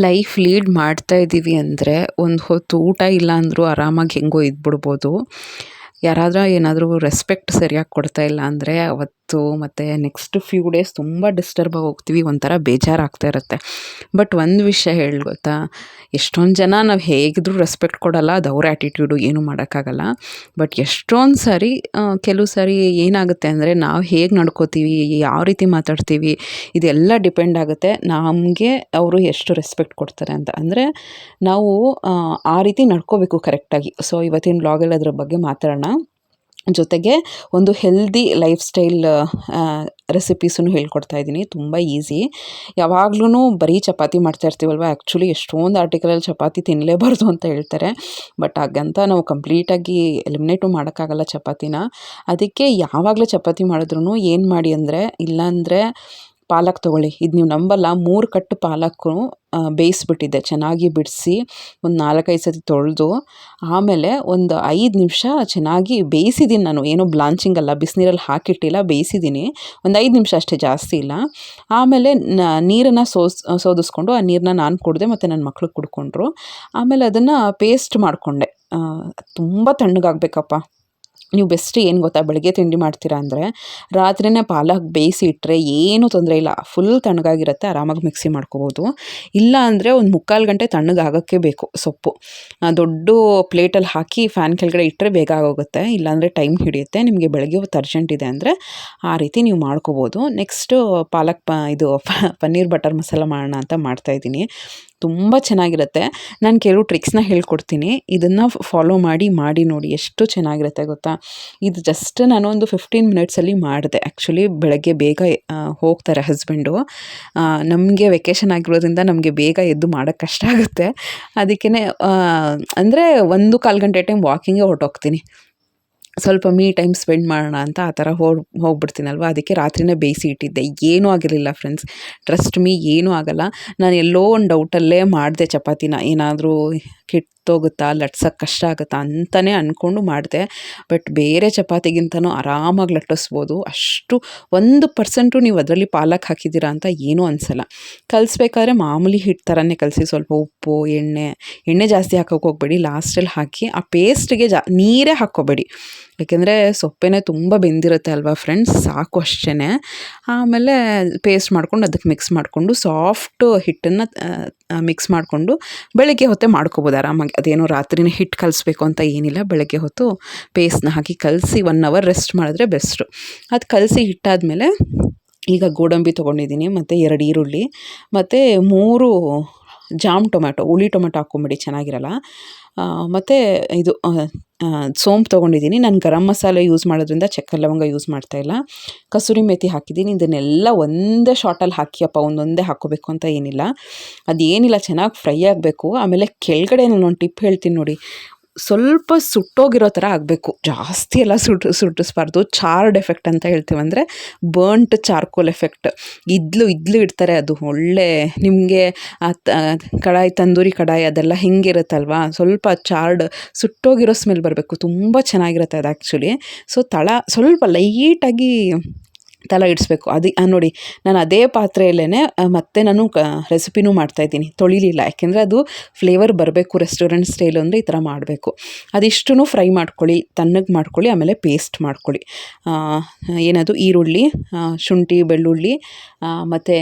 Life lead ಮಾಡ್ತಾ ಇದ್ದೀವಿ ಅಂದರೆ ಒಂದು ಹೊತ್ತು ಊಟ ಇಲ್ಲ ಅಂದರೂ ಆರಾಮಾಗಿ ಹೆಂಗೋ ಇದ್ಬಿಡ್ಬೋದು. ಯಾರಾದರೂ ಏನಾದರೂ ರೆಸ್ಪೆಕ್ಟ್ ಸರಿಯಾಗಿ ಕೊಡ್ತಾ ಇಲ್ಲ ಅಂದರೆ ಅವತ್ತು ಮತ್ತು ನೆಕ್ಸ್ಟ್ ಫ್ಯೂ ಡೇಸ್ ತುಂಬ ಡಿಸ್ಟರ್ಬ್ ಆಗಿ ಹೋಗ್ತೀವಿ ಒಂಥರ ಬೇಜಾರಾಗ್ತಾ ಇರುತ್ತೆ. ಬಟ್ ಒಂದು ವಿಷಯ ಹೇಳಿ ಗೊತ್ತಾ? ಎಷ್ಟೊಂದು ಜನ ನಾವು ಹೇಗಿದ್ರೂ ರೆಸ್ಪೆಕ್ಟ್ ಕೊಡಲ್ಲ, ಅದು ಅವ್ರ ಆ್ಯಟಿಟ್ಯೂಡು ಏನೂ ಮಾಡೋಕ್ಕಾಗಲ್ಲ. ಬಟ್ ಎಷ್ಟೊಂದು ಸಾರಿ ಕೆಲವು ಸಾರಿ ಏನಾಗುತ್ತೆ ಅಂದರೆ ನಾವು ಹೇಗೆ ನಡ್ಕೋತೀವಿ, ಯಾವ ರೀತಿ ಮಾತಾಡ್ತೀವಿ, ಇದೆಲ್ಲ ಡಿಪೆಂಡ್ ಆಗುತ್ತೆ ನಮಗೆ ಅವರು ಎಷ್ಟು ರೆಸ್ಪೆಕ್ಟ್ ಕೊಡ್ತಾರೆ ಅಂತ. ಅಂದರೆ ನಾವು, ಆ ರೀತಿ ನಡ್ಕೋಬೇಕು ಕರೆಕ್ಟಾಗಿ ಸೊ ಇವತ್ತಿನ ಬ್ಲಾಗಲ್ಲಿ ಅದ್ರ ಬಗ್ಗೆ ಮಾತಾಡೋಣ. ಜೊತೆಗೆ ಒಂದು ಹೆಲ್ದಿ ಲೈಫ್ ಸ್ಟೈಲ್ ರೆಸಿಪೀಸನ್ನು ಹೇಳ್ಕೊಡ್ತಾ ಇದ್ದೀನಿ. ತುಂಬ ಈಸಿ ಯಾವಾಗ್ಲೂ ಬರೀ ಚಪಾತಿ ಮಾಡ್ತಾ ಇರ್ತೀವಲ್ವ? ಆ್ಯಕ್ಚುಲಿ ಎಷ್ಟೊಂದು ಆರ್ಟಿಕಲಲ್ಲಿ ಚಪಾತಿ ತಿನ್ನಲೇಬಾರ್ದು ಅಂತ ಹೇಳ್ತಾರೆ. ಬಟ್ ಹಾಗಂತ ನಾವು ಕಂಪ್ಲೀಟಾಗಿ ಎಲಿಮಿನೇಟು ಮಾಡೋಕ್ಕಾಗಲ್ಲ ಚಪಾತಿನ. ಅದಕ್ಕೆ ಯಾವಾಗಲೂ ಚಪಾತಿ ಮಾಡಿದ್ರೂ ಏನು ಮಾಡಿ ಅಂದರೆ, ಇಲ್ಲಾಂದರೆ ಪಾಲಕ್ ತೊಗೊಳ್ಳಿ. ಇದು ನೀವು ನಂಬಲ್ಲ, ಮೂರು ಕಟ್ಟು ಪಾಲಕ್ಕು ಬೇಯಿಸ್ಬಿಟ್ಟಿದ್ದೆ. ಚೆನ್ನಾಗಿ ಬಿಡಿಸಿ ಒಂದು ನಾಲ್ಕೈದು ಸತಿ ತೊಳೆದು, ಆಮೇಲೆ ಒಂದು ಐದು ನಿಮಿಷ ಚೆನ್ನಾಗಿ ಬೇಯಿಸಿದ್ದೀನಿ ನಾನು. ಏನೋ ಬ್ಲಾಂಚಿಂಗ್ ಅಲ್ಲ, ಬಿಸಿನೀರಲ್ಲಿ ಹಾಕಿಟ್ಟಿಲ್ಲ ಬೇಯಿಸಿದ್ದೀನಿ ಒಂದು ಐದು ನಿಮಿಷ ಅಷ್ಟೇ ಜಾಸ್ತಿ ಇಲ್ಲ. ಆಮೇಲೆ ನೀರನ್ನು ಸೋಸ್, ಸೋದಿಸ್ಕೊಂಡು ಆ ನೀರನ್ನ ನಾನು ಕುಡಿದೆ ಮತ್ತು ನನ್ನ ಮಕ್ಕಳು ಕುಡ್ಕೊಂಡ್ರು. ಆಮೇಲೆ ಅದನ್ನು ಪೇಸ್ಟ್ ಮಾಡಿಕೊಂಡೆ. ತುಂಬ ತಣ್ಣಗಾಗಬೇಕಪ್ಪ. ನೀವು ಬೆಸ್ಟ್ ಏನು ಗೊತ್ತಾ? ಬೆಳಗ್ಗೆ ತಿಂಡಿ ಮಾಡ್ತೀರಾ ಅಂದರೆ ರಾತ್ರಿನೇ ಪಾಲಕ್ ಬೇಯಿಸಿ ಇಟ್ಟರೆ ಏನೂ ತೊಂದರೆ ಇಲ್ಲ. ಫುಲ್ ತಣ್ಣಗಾಗಿರುತ್ತೆ, ಆರಾಮಾಗಿ ಮಿಕ್ಸಿ ಮಾಡ್ಕೋಬೋದು. ಇಲ್ಲ ಅಂದರೆ ಒಂದು ಮುಕ್ಕಾಲು ಗಂಟೆ ತಣ್ಣಗಾಗೋಕ್ಕೆ ಬೇಕು ಸೊಪ್ಪು. ದೊಡ್ಡ ಪ್ಲೇಟಲ್ಲಿ ಹಾಕಿ ಫ್ಯಾನ್ ಕೆಳಗಡೆ ಇಟ್ಟರೆ ಬೇಗ ಆಗೋಗುತ್ತೆ. ಇಲ್ಲಾಂದರೆ ಟೈಮ್ ಹಿಡಿಯುತ್ತೆ. ನಿಮಗೆ ಬೆಳಗ್ಗೆ ಹೊತ್ತು ಅರ್ಜೆಂಟ್ ಇದೆ ಅಂದರೆ ಆ ರೀತಿ ನೀವು ಮಾಡ್ಕೋಬೋದು. ನೆಕ್ಸ್ಟು ಪಾಲಕ್ ಪ ಇದು ಪನ್ನೀರ್ ಬಟರ್ ಮಸಾಲ ಮಾಡೋಣ ಅಂತ ಮಾಡ್ತಾಯಿದ್ದೀನಿ ತುಂಬ ಚೆನ್ನಾಗಿರುತ್ತೆ. ನಾನು ಕೆಲವು ಟ್ರಿಕ್ಸ್ನ ಹೇಳ್ಕೊಡ್ತೀನಿ. ಇದನ್ನು ಫಾಲೋ ಮಾಡಿ ಮಾಡಿ ನೋಡಿ. ಎಷ್ಟು ಚೆನ್ನಾಗಿರುತ್ತೆ ಗೊತ್ತಾ? ಇದು ಜಸ್ಟ್ ನಾನು ಒಂದು ಫಿಫ್ಟೀನ್ ಮಿನಿಟ್ಸಲ್ಲಿ ಮಾಡಿದೆ. ಆ್ಯಕ್ಚುಲಿ ಬೆಳಗ್ಗೆ ಬೇಗ ಹೋಗ್ತಾರೆ ಹಸ್ಬೆಂಡು ನಮಗೆ ವೆಕೇಷನ್ ಆಗಿರೋದ್ರಿಂದ ನಮಗೆ ಬೇಗ ಎದ್ದು ಮಾಡೋಕ್ಕೆ ಕಷ್ಟ ಆಗುತ್ತೆ. ಅದಕ್ಕೇ ಅಂದರೆ ಒಂದು ಕಾಲು ಗಂಟೆ ಟೈಮ್ ವಾಕಿಂಗೇ ಹೊರಟೋಗ್ತೀನಿ. ಸ್ವಲ್ಪ ಮೀ ಟೈಮ್ ಸ್ಪೆಂಡ್ ಮಾಡೋಣ ಅಂತ ಆ ಥರ ಹೋಗಿ, ಹೋಗ್ಬಿಡ್ತೀನಲ್ವ? ಅದಕ್ಕೆ ರಾತ್ರಿನೇ ಬೇಯಿಸಿ ಇಟ್ಟಿದ್ದೆ. ಏನೂ ಆಗಿರಲಿಲ್ಲ ಫ್ರೆಂಡ್ಸ್ ಟ್ರಸ್ಟ್ ಮೀ ಏನೂ ಆಗಲ್ಲ. ನಾನು ಎಲ್ಲೋ ಒಂದು ಡೌಟಲ್ಲೇ ಮಾಡಿದೆ ಚಪಾತಿನ. ಏನಾದರೂ ಕೆಟ್ಟೋಗುತ್ತಾ ಲಟ್ಸೋಕ್ಕೆ ಕಷ್ಟ ಆಗುತ್ತಾ ಅಂತಲೇ ಅಂದ್ಕೊಂಡು ಮಾಡಿದೆ. ಬಟ್ ಬೇರೆ ಚಪಾತಿಗಿಂತನೂ ಆರಾಮಾಗಿ ಲಟ್ಟಿಸ್ಬೋದು. ಅಷ್ಟು ಒಂದು ಪರ್ಸೆಂಟು ನೀವು ಅದರಲ್ಲಿ ಪಾಲಕ್ ಹಾಕಿದ್ದೀರಾ ಅಂತ ಏನೂ ಅನಿಸಲ್ಲ. ಕಲಿಸ್ಬೇಕಾದ್ರೆ ಮಾಮೂಲಿ ಹಿಟ್ಟು ಥರನೇ ಕಲಿಸಿ ಸ್ವಲ್ಪ ಉಪ್ಪು, ಎಣ್ಣೆ ಎಣ್ಣೆ ಜಾಸ್ತಿ ಹಾಕೋಕೆ ಹೋಗ್ಬೇಡಿ. ಲಾಸ್ಟಲ್ಲಿ ಹಾಕಿ ಆ ಪೇಸ್ಟ್ಗೆ ಜಾ ನೀರೇ ಹಾಕ್ಕೋಬೇಡಿ. ಏಕೆಂದರೆ ಸೊಪ್ಪೇ ತುಂಬ ಬೆಂದಿರುತ್ತೆ ಅಲ್ವಾ ಫ್ರೆಂಡ್ಸ್ ಸಾಕು ಅಷ್ಟೇ ಆಮೇಲೆ ಪೇಸ್ಟ್ ಮಾಡ್ಕೊಂಡು ಅದಕ್ಕೆ ಮಿಕ್ಸ್ ಮಾಡಿಕೊಂಡು ಸಾಫ್ಟ್ ಹಿಟ್ಟನ್ನು ಮಿಕ್ಸ್ ಮಾಡಿಕೊಂಡು ಬೆಳಗ್ಗೆ ಹೊತ್ತೆ ಮಾಡ್ಕೋಬೋದು ಆರಾಮಾಗಿ. ಅದೇನೋ ರಾತ್ರಿನೇ ಹಿಟ್ಟು ಕಲಿಸ್ಬೇಕು ಅಂತ ಏನಿಲ್ಲ. ಬೆಳಗ್ಗೆ ಹೊತ್ತು ಪೇಸ್ಟ್ನ ಹಾಕಿ ಕಲಸಿ ಒನ್ ಅವರ್ ರೆಸ್ಟ್ ಮಾಡಿದ್ರೆ ಬೆಸ್ಟು ಅದು ಕಲಸಿ ಹಿಟ್ಟಾದಮೇಲೆ ಈಗ ಗೋಡಂಬಿ ತೊಗೊಂಡಿದ್ದೀನಿ, ಮತ್ತು ಎರಡು ಈರುಳ್ಳಿ, ಮತ್ತು ಮೂರು ಜಾಮ್ ಟೊಮ್ಯಾಟೊ, ಹುಳಿ ಟೊಮೆಟೊ ಹಾಕ್ಕೊಂಬಿಡಿ, ಚೆನ್ನಾಗಿರಲ್ಲ. ಮತ್ತು ಇದು ಸೋಂಪು ತೊಗೊಂಡಿದ್ದೀನಿ. ನಾನು ಗರಂ ಮಸಾಲೆ ಯೂಸ್ ಮಾಡೋದ್ರಿಂದ ಚಕ್ಕೆ ಲವಂಗ ಯೂಸ್ ಮಾಡ್ತಾಯಿಲ್ಲ ಕಸೂರಿ ಮೇಥಿ ಹಾಕಿದ್ದೀನಿ. ಇದನ್ನೆಲ್ಲ ಒಂದೇ ಶಾರ್ಟಲ್ಲಿ ಹಾಕಿಯಪ್ಪ, ಒಂದೊಂದೇ ಹಾಕೋಬೇಕು ಅಂತ ಏನಿಲ್ಲ. ಅದೇನಿಲ್ಲ, ಚೆನ್ನಾಗಿ ಫ್ರೈ ಆಗಬೇಕು. ಆಮೇಲೆ ಕೆಳಗಡೆ ನಾನು ಒಂದು ಟಿಪ್ ಹೇಳ್ತೀನಿ ನೋಡಿ. ಸ್ವಲ್ಪ ಸುಟ್ಟೋಗಿರೋ ಥರ ಆಗಬೇಕು. ಜಾಸ್ತಿ ಎಲ್ಲ ಸುಟ್ಟು ಸುಟ್ಟಿಸ್ಬಾರ್ದು. ಚಾರ್ಡ್ ಎಫೆಕ್ಟ್ ಅಂತ ಹೇಳ್ತೀವಂದರೆ ಬರ್ಂಟ್ ಚಾರ್ಕೋಲ್ ಎಫೆಕ್ಟ್. ಇದ್ಲು ಇದ್ಲು ಇಡ್ತಾರೆ ಅದು. ಒಳ್ಳೆ ನಿಮಗೆ ಆ ಕಡಾಯಿ, ತಂದೂರಿ ಕಡಾಯಿ ಅದೆಲ್ಲ ಹೆಂಗಿರುತ್ತಲ್ವಾ? ಸ್ವಲ್ಪ ಚಾರ್ಡ್ ಸುಟ್ಟೋಗಿರೋ ಸ್ಮೆಲ್ ಬರಬೇಕು. ತುಂಬ ಚೆನ್ನಾಗಿರುತ್ತೆ ಅದು ಆ್ಯಕ್ಚುಲಿ ಸೊ ತಳ ಸ್ವಲ್ಪ ಲೈಟಾಗಿ ತಲ ಇಡಿಸ್ಬೇಕು. ಅದು ನೋಡಿ, ನಾನು ಅದೇ ಪಾತ್ರೆಯಲ್ಲೇ ಮತ್ತೆ ನಾನು ಕ, ರೆಸಿಪಿನೂ ಮಾಡ್ತಾಯಿದ್ದೀನಿ ತೊಳಿಲಿಲ್ಲ. ಯಾಕೆಂದರೆ ಅದು ಫ್ಲೇವರ್ ಬರಬೇಕು, ರೆಸ್ಟೋರೆಂಟ್ ಸ್ಟೈಲ್ ಅಂದರೆ ಈ ಥರ ಮಾಡಬೇಕು. ಅದಿಷ್ಟೂ ಫ್ರೈ ಮಾಡ್ಕೊಳ್ಳಿ, ತಣ್ಣಗೆ ಮಾಡ್ಕೊಳ್ಳಿ, ಆಮೇಲೆ ಪೇಸ್ಟ್ ಮಾಡ್ಕೊಳ್ಳಿ. ಏನದು, ಈರುಳ್ಳಿ ಶುಂಠಿ, ಬೆಳ್ಳುಳ್ಳಿ ಮತ್ತು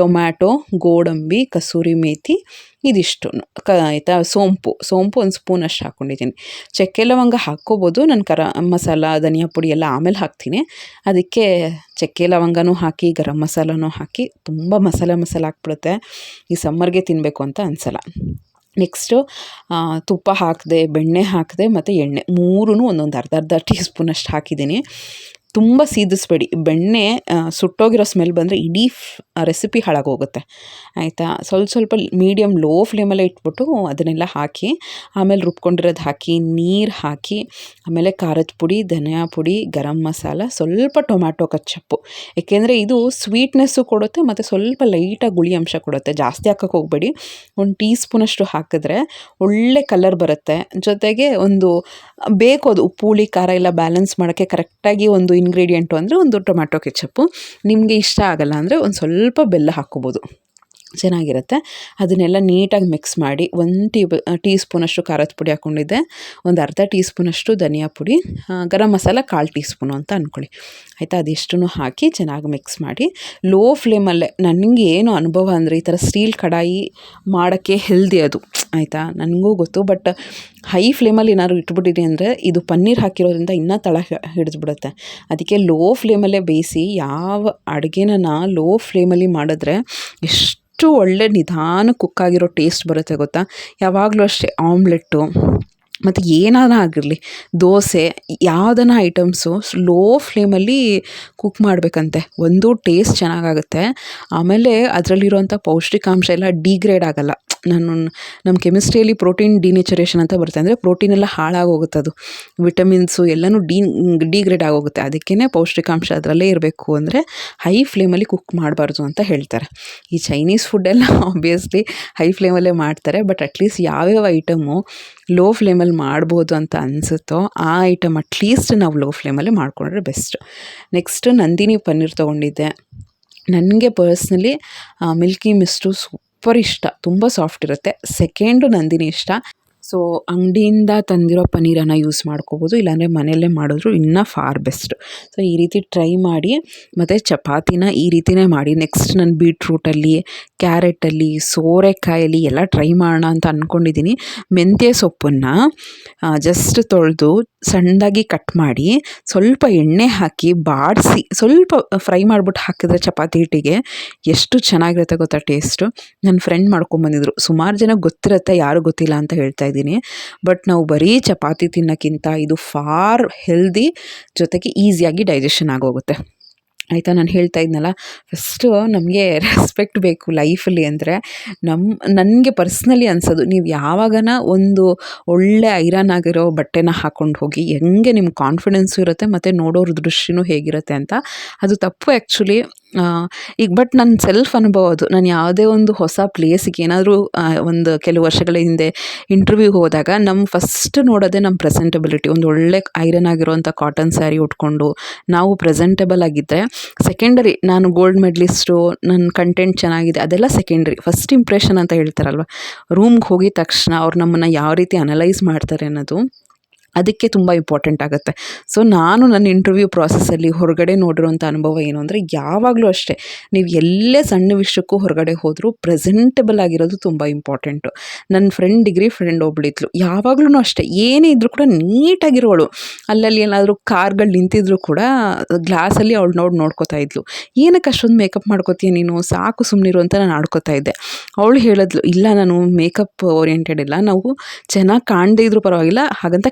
ಟೊಮ್ಯಾಟೊ, ಗೋಡಂಬಿ, ಕಸೂರಿ ಮೇಥಿ ಇದಿಷ್ಟು ಕ, ಆಯಿತಾ? ಸೋಂಪು. ಸೋಂಪು ಒಂದು ಸ್ಪೂನ್ ಅಷ್ಟು ಹಾಕ್ಕೊಂಡಿದ್ದೀನಿ ಚಕ್ಕೆ ಲವಂಗ ಹಾಕ್ಕೋಬೋದು. ನಾನು ಕರ, ಮಸಾಲ, ಧನಿಯಾ ಪುಡಿ ಎಲ್ಲ ಆಮೇಲೆ ಹಾಕ್ತೀನಿ. ಅದಕ್ಕೆ ಚಕ್ಕೆ ಲವಂಗನೂ ಹಾಕಿ, ಗರಂ ಮಸಾಲನೂ ಹಾಕಿ, ತುಂಬ ಮಸಾಲೆ ಮಸಾಲೆ ಹಾಕ್ಬಿಡುತ್ತೆ. ಈ ಸಮ್ಮರ್ಗೆ ತಿನ್ನಬೇಕು ಅಂತ ಅನಿಸಲ್ಲ. ನೆಕ್ಸ್ಟು ತುಪ್ಪ ಹಾಕಿದೆ, ಬೆಣ್ಣೆ ಹಾಕಿದೆ ಮತ್ತು ಎಣ್ಣೆ. ಮೂರೂ ಒಂದೊಂದು ಅರ್ಧ ಅರ್ಧ ಟೀ ಸ್ಪೂನಷ್ಟು ಹಾಕಿದ್ದೀನಿ. ತುಂಬ ಸೀದಿಸ್ಬೇಡಿ. ಬೆಣ್ಣೆ ಸುಟ್ಟೋಗಿರೋ ಸ್ಮೆಲ್ ಬಂದರೆ ಇಡೀ ರೆಸಿಪಿ ಹಾಳಾಗೋಗುತ್ತೆ. ಆಯಿತಾ? ಸ್ವಲ್ಪ ಸ್ವಲ್ಪ ಮೀಡಿಯಮ್ ಲೋ ಫ್ಲೇಮಲ್ಲೇ ಇಟ್ಬಿಟ್ಟು ಅದನ್ನೆಲ್ಲ ಹಾಕಿ, ಆಮೇಲೆ ರುಬ್ಕೊಂಡಿರೋದು ಹಾಕಿ, ನೀರು ಹಾಕಿ, ಆಮೇಲೆ ಖಾರದ ಪುಡಿ, ಧನಿಯಾ ಪುಡಿ, ಗರಂ ಮಸಾಲ, ಸ್ವಲ್ಪ ಟೊಮ್ಯಾಟೊ ಕಚ್ಚಪ್ಪು ಏಕೆಂದರೆ ಇದು ಸ್ವೀಟ್ನೆಸ್ಸು ಕೊಡುತ್ತೆ ಮತ್ತು ಸ್ವಲ್ಪ ಲೈಟಾಗಿ ಗುಳಿ ಅಂಶ ಕೊಡುತ್ತೆ. ಜಾಸ್ತಿ ಹಾಕೋಕೆ ಹೋಗಬೇಡಿ. ಒಂದು ಟೀ ಸ್ಪೂನಷ್ಟು ಹಾಕಿದ್ರೆ ಒಳ್ಳೆ ಕಲರ್ ಬರುತ್ತೆ. ಜೊತೆಗೆ ಒಂದು, ಬೇಕು ಅದು ಉಪ್ಪು, ಹುಳಿ, ಖಾರ ಎಲ್ಲ ಬ್ಯಾಲೆನ್ಸ್ ಮಾಡೋಕ್ಕೆ ಕರೆಕ್ಟಾಗಿ ಒಂದು ಇಂಗ್ರೀಡಿಯೆಂಟು ಅಂದರೆ ಒಂದು ಟೊಮ್ಯಾಟೊ ಕೆಚಪ್ಪು ನಿಮಗೆ ಇಷ್ಟ ಆಗಲ್ಲ ಅಂದರೆ ಒಂದು ಸ್ವಲ್ಪ ಬೆಲ್ಲ ಹಾಕ್ಕೋಬೋದು. ಚೆನ್ನಾಗಿರುತ್ತೆ. ಅದನ್ನೆಲ್ಲ ನೀಟಾಗಿ ಮಿಕ್ಸ್ ಮಾಡಿ ಒಂದು ಟೀ ಟೀ ಸ್ಪೂನಷ್ಟು ಖಾರದ ಪುಡಿ ಹಾಕ್ಕೊಂಡಿದ್ದೆ. ಒಂದು ಅರ್ಧ ಟೀ ಸ್ಪೂನಷ್ಟು ಧನಿಯಾ ಪುಡಿ ಗರಂ ಮಸಾಲ ಕಾಲು ಟೀ ಸ್ಪೂನು ಅಂತ ಅಂದ್ಕೊಳ್ಳಿ ಆಯಿತಾ? ಅದಿಷ್ಟು ಹಾಕಿ ಚೆನ್ನಾಗಿ ಮಿಕ್ಸ್ ಮಾಡಿ ಲೋ ಫ್ಲೇಮಲ್ಲೇ, ನನಗೆ ಏನು ಅನುಭವ ಅಂದರೆ ಈ ಥರ ಸ್ಟೀಲ್ ಕಡಾಯಿ ಮಾಡೋಕ್ಕೆ ಹೆಲ್ದಿ ಅದು. ಆಯಿತಾ? ನನಗೂ ಗೊತ್ತು, ಬಟ್ ಹೈ ಫ್ಲೇಮಲ್ಲಿ ಏನಾದ್ರು ಇಟ್ಬಿಟ್ಟಿರಿ ಅಂದರೆ ಇದು ಪನ್ನೀರ್ ಹಾಕಿರೋದ್ರಿಂದ ಇನ್ನೂ ತಳ ಹಿಡಿದ್ಬಿಡುತ್ತೆ. ಅದಕ್ಕೆ ಲೋ ಫ್ಲೇಮಲ್ಲೇ ಬೇಯಿಸಿ ಯಾವ ಅಡುಗೆನ ಲೋ ಫ್ಲೇಮಲ್ಲಿ ಮಾಡಿದ್ರೆ ಎಷ್ಟು ಒಳ್ಳೆ ನಿಧಾನ ಕುಕ್ ಆಗಿರೋ ಟೇಸ್ಟ್ ಬರುತ್ತೆ ಗೊತ್ತಾ? ಯಾವಾಗಲೂ ಅಷ್ಟೇ ಆಮ್ಲೆಟ್ಟು ಮತ್ತು ಏನಾರ ಆಗಿರಲಿ, ದೋಸೆ, ಯಾವ್ದಾನ ಐಟಮ್ಸು ಲೋ ಫ್ಲೇಮಲ್ಲಿ ಕುಕ್ ಮಾಡಬೇಕಂತೆ. ಒಂದು ಟೇಸ್ಟ್ ಚೆನ್ನಾಗಾಗುತ್ತೆ. ಆಮೇಲೆ ಅದರಲ್ಲಿರುವಂಥ ಪೌಷ್ಟಿಕಾಂಶ ಎಲ್ಲ ಡಿಗ್ರೇಡ್ ಆಗಲ್ಲ. ನಾನು ನಮ್ಮ ಕೆಮಿಸ್ಟ್ರಿಯಲ್ಲಿ ಪ್ರೋಟೀನ್ ಡಿನೇಚರೇಷನ್ ಅಂತ ಬರುತ್ತೆ. ಅಂದರೆ ಪ್ರೋಟೀನ್ ಎಲ್ಲ ಹಾಳಾಗೋಗುತ್ತೆ ಅದು. ವಿಟಮಿನ್ಸು ಎಲ್ಲನೂ ಡಿ ಡಿಗ್ರೇಡ್ ಆಗೋಗುತ್ತೆ. ಅದಕ್ಕೇ ಪೌಷ್ಟಿಕಾಂಶ ಅದರಲ್ಲೇ ಇರಬೇಕು ಅಂದರೆ ಹೈ ಫ್ಲೇಮಲ್ಲಿ ಕುಕ್ ಮಾಡಬಾರ್ದು ಅಂತ ಹೇಳ್ತಾರೆ. ಈ ಚೈನೀಸ್ ಫುಡ್ಡೆಲ್ಲ ಆಬ್ವಿಯಸ್ಲಿ ಹೈ ಫ್ಲೇಮಲ್ಲೇ ಮಾಡ್ತಾರೆ. ಬಟ್ ಅಟ್ಲೀಸ್ಟ್ ಯಾವ್ಯಾವ ಐಟಮು ಲೋ ಫ್ಲೇಮಲ್ಲಿ ಮಾಡ್ಬೋದು ಅಂತ ಅನಿಸುತ್ತೋ ಆ ಐಟಮ್ ಅಟ್ಲೀಸ್ಟ್ ನಾವು ಲೋ ಫ್ಲೇಮಲ್ಲಿ ಮಾಡಿಕೊಂಡ್ರೆ ಬೆಸ್ಟ್ ನೆಕ್ಸ್ಟ್ ನಂದಿನಿ ಪನ್ನೀರ್ ತೊಗೊಂಡಿದ್ದೆ. ನನಗೆ ಪರ್ಸ್ನಲಿ ಮಿಲ್ಕಿ ಮಿಸ್ಟು ಸೂಪರ್ ಇಷ್ಟ ತುಂಬ ಸಾಫ್ಟ್ ಇರುತ್ತೆ. ಸೆಕೆಂಡು ನಂದಿನಿ ಇಷ್ಟ. ಸೊ ಅಂಗಡಿಯಿಂದ ತಂದಿರೋ ಪನ್ನೀರನ್ನು ಯೂಸ್ ಮಾಡ್ಕೋಬೋದು. ಇಲ್ಲಾಂದರೆ ಮನೆಯಲ್ಲೇ ಮಾಡಿದ್ರು ಇನ್ನೂ ಫಾರ್ ಬೆಸ್ಟ್ ಸೊ ಈ ರೀತಿ ಟ್ರೈ ಮಾಡಿ, ಮತ್ತು ಚಪಾತಿನ ಈ ರೀತಿನೇ ಮಾಡಿ. ನೆಕ್ಸ್ಟ್ ನಾನು ಬೀಟ್ರೂಟಲ್ಲಿ ಕ್ಯಾರೆಟಲ್ಲಿ ಸೋರೆಕಾಯಲ್ಲಿ ಎಲ್ಲ ಟ್ರೈ ಮಾಡೋಣ ಅಂತ ಅಂದ್ಕೊಂಡಿದ್ದೀನಿ ಮೆಂತ್ಯ ಸೊಪ್ಪನ್ನು ಜಸ್ಟ್ ತೊಳೆದು ಸಣ್ಣದಾಗಿ ಕಟ್ ಮಾಡಿ, ಸ್ವಲ್ಪ ಎಣ್ಣೆ ಹಾಕಿ ಬಾಡಿಸಿ, ಸ್ವಲ್ಪ ಫ್ರೈ ಮಾಡಿಬಿಟ್ಟು ಹಾಕಿದ್ರೆ ಚಪಾತಿ ಹಿಟ್ಟಿಗೆ ಎಷ್ಟು ಚೆನ್ನಾಗಿರುತ್ತೆ ಗೊತ್ತಾ ಟೇಸ್ಟು ನನ್ನ ಫ್ರೆಂಡ್ ಮಾಡ್ಕೊಂಬಂದಿದ್ರು. ಸುಮಾರು ಜನ ಗೊತ್ತಿರುತ್ತೆ, ಯಾರು ಗೊತ್ತಿಲ್ಲ ಅಂತ ಹೇಳ್ತಾ ಇದ್ದೀನಿ. ಬಟ್ ನಾವು ಬರೀ ಚಪಾತಿ ತಿನ್ನೋಕ್ಕಿಂತ ಇದು ಫಾರ್ ಹೆಲ್ದಿ ಜೊತೆಗೆ ಈಸಿಯಾಗಿ ಡೈಜೆಷನ್ ಆಗೋಗುತ್ತೆ. ಆಯಿತಾ? ನಾನು ಹೇಳ್ತಾ ಇದ್ನಲ್ಲ ಫಸ್ಟು ನಮಗೆ ರೆಸ್ಪೆಕ್ಟ್ ಬೇಕು ಲೈಫಲ್ಲಿ ಅಂದರೆ ನಮ್ಮ ನನಗೆ ಪರ್ಸ್ನಲಿ ಅನ್ಸೋದು, ನೀವು ಯಾವಾಗನ ಒಂದು ಒಳ್ಳೆ ಐರನ್ ಆಗಿರೋ ಬಟ್ಟೆನ ಹಾಕ್ಕೊಂಡು ಹೋಗಿ ಹೆಂಗೆ ನಿಮ್ಮ ಕಾನ್ಫಿಡೆನ್ಸು ಇರುತ್ತೆ ಮತ್ತು ನೋಡೋರ ದೃಷ್ಟಿನೂ ಹೇಗಿರುತ್ತೆ ಅಂತ. ಅದು ತಪ್ಪು ಆ್ಯಕ್ಚುಲಿ ಈಗ ಬಟ್ ನನ್ನ ಸೆಲ್ಫ್ ಅನುಭವ ಅದು. ನಾನು ಯಾವುದೇ ಒಂದು ಹೊಸ ಪ್ಲೇಸಿಗೆ ಏನಾದರೂ ಒಂದು ಕೆಲವು ವರ್ಷಗಳ ಹಿಂದೆ ಇಂಟರ್ವ್ಯೂ ಹೋದಾಗ ನಮ್ಮ ಫಸ್ಟ್ ನೋಡೋದೇ ನಮ್ಮ ಪ್ರೆಸೆಂಟಬಿಲಿಟಿ ಒಂದು ಒಳ್ಳೆ ಐರನ್ ಆಗಿರುವಂಥ ಕಾಟನ್ ಸ್ಯಾರಿ ಉಟ್ಕೊಂಡು ನಾವು ಪ್ರೆಸೆಂಟಬಲ್ ಆಗಿದ್ದರೆ ಸೆಕೆಂಡರಿ ನಾನು ಗೋಲ್ಡ್ ಮೆಡ್ಲಿಸ್ಟು ನನ್ನ ಕಂಟೆಂಟ್ ಚೆನ್ನಾಗಿದೆ, ಅದೆಲ್ಲ ಸೆಕೆಂಡ್ರಿ ಫಸ್ಟ್ ಇಂಪ್ರೆಷನ್ ಅಂತ ಹೇಳ್ತಾರಲ್ವ? ರೂಮ್ಗೆ ಹೋಗಿದ ತಕ್ಷಣ ಅವ್ರು ನಮ್ಮನ್ನು ಯಾವ ರೀತಿ ಅನಲೈಸ್ ಮಾಡ್ತಾರೆ ಅನ್ನೋದು ಅದಕ್ಕೆ ತುಂಬ ಇಂಪಾರ್ಟೆಂಟ್ ಆಗುತ್ತೆ. ಸೊ ನಾನು ನನ್ನ ಇಂಟರ್ವ್ಯೂ ಪ್ರಾಸೆಸ್ಸಲ್ಲಿ ಹೊರಗಡೆ ನೋಡಿರುವಂಥ ಅನುಭವ ಏನು ಅಂದರೆ ಯಾವಾಗಲೂ ಅಷ್ಟೇ, ನೀವು ಎಲ್ಲೇ ಸಣ್ಣ ವಿಷಯಕ್ಕೂ ಹೊರಗಡೆ ಹೋದರೂ ಪ್ರೆಸೆಂಟಬಲ್ ಆಗಿರೋದು ತುಂಬ ಇಂಪಾರ್ಟೆಂಟು ನನ್ನ ಫ್ರೆಂಡ್ ಡಿಗ್ರಿ ಫ್ರೆಂಡ್ ಒಬ್ಬಳಿದ್ಲು ಯಾವಾಗಲೂ ಅಷ್ಟೇ, ಏನೇ ಇದ್ದರೂ ಕೂಡ ನೀಟಾಗಿರೋಳು. ಅಲ್ಲಲ್ಲಿ ಏನಾದರೂ ಕಾರ್ಗಳು ನಿಂತಿದ್ರು ಕೂಡ ಗ್ಲಾಸಲ್ಲಿ ಅವಳು ನೋಡಿ ನೋಡ್ಕೋತಾ ಇದ್ಲು. ಏನಕ್ಕೆ ಅಷ್ಟೊಂದು ಮೇಕಪ್ ಮಾಡ್ಕೋತೀಯ ನೀನು? ಸಾಕು ಸುಮ್ಮನಿರು ಅಂತ ನಾನು ಆಡ್ಕೋತಾ ಇದ್ದೆ. ಅವಳು ಹೇಳಿದ್ಲು, ಇಲ್ಲ, ನಾನು ಮೇಕಪ್ ಓರಿಯೆಂಟೆಡ್ ಇಲ್ಲ. ನಾವು ಚೆನ್ನಾಗಿ ಕಾಣದೇ ಇದ್ರೂ ಪರವಾಗಿಲ್ಲ. ಹಾಗಂತ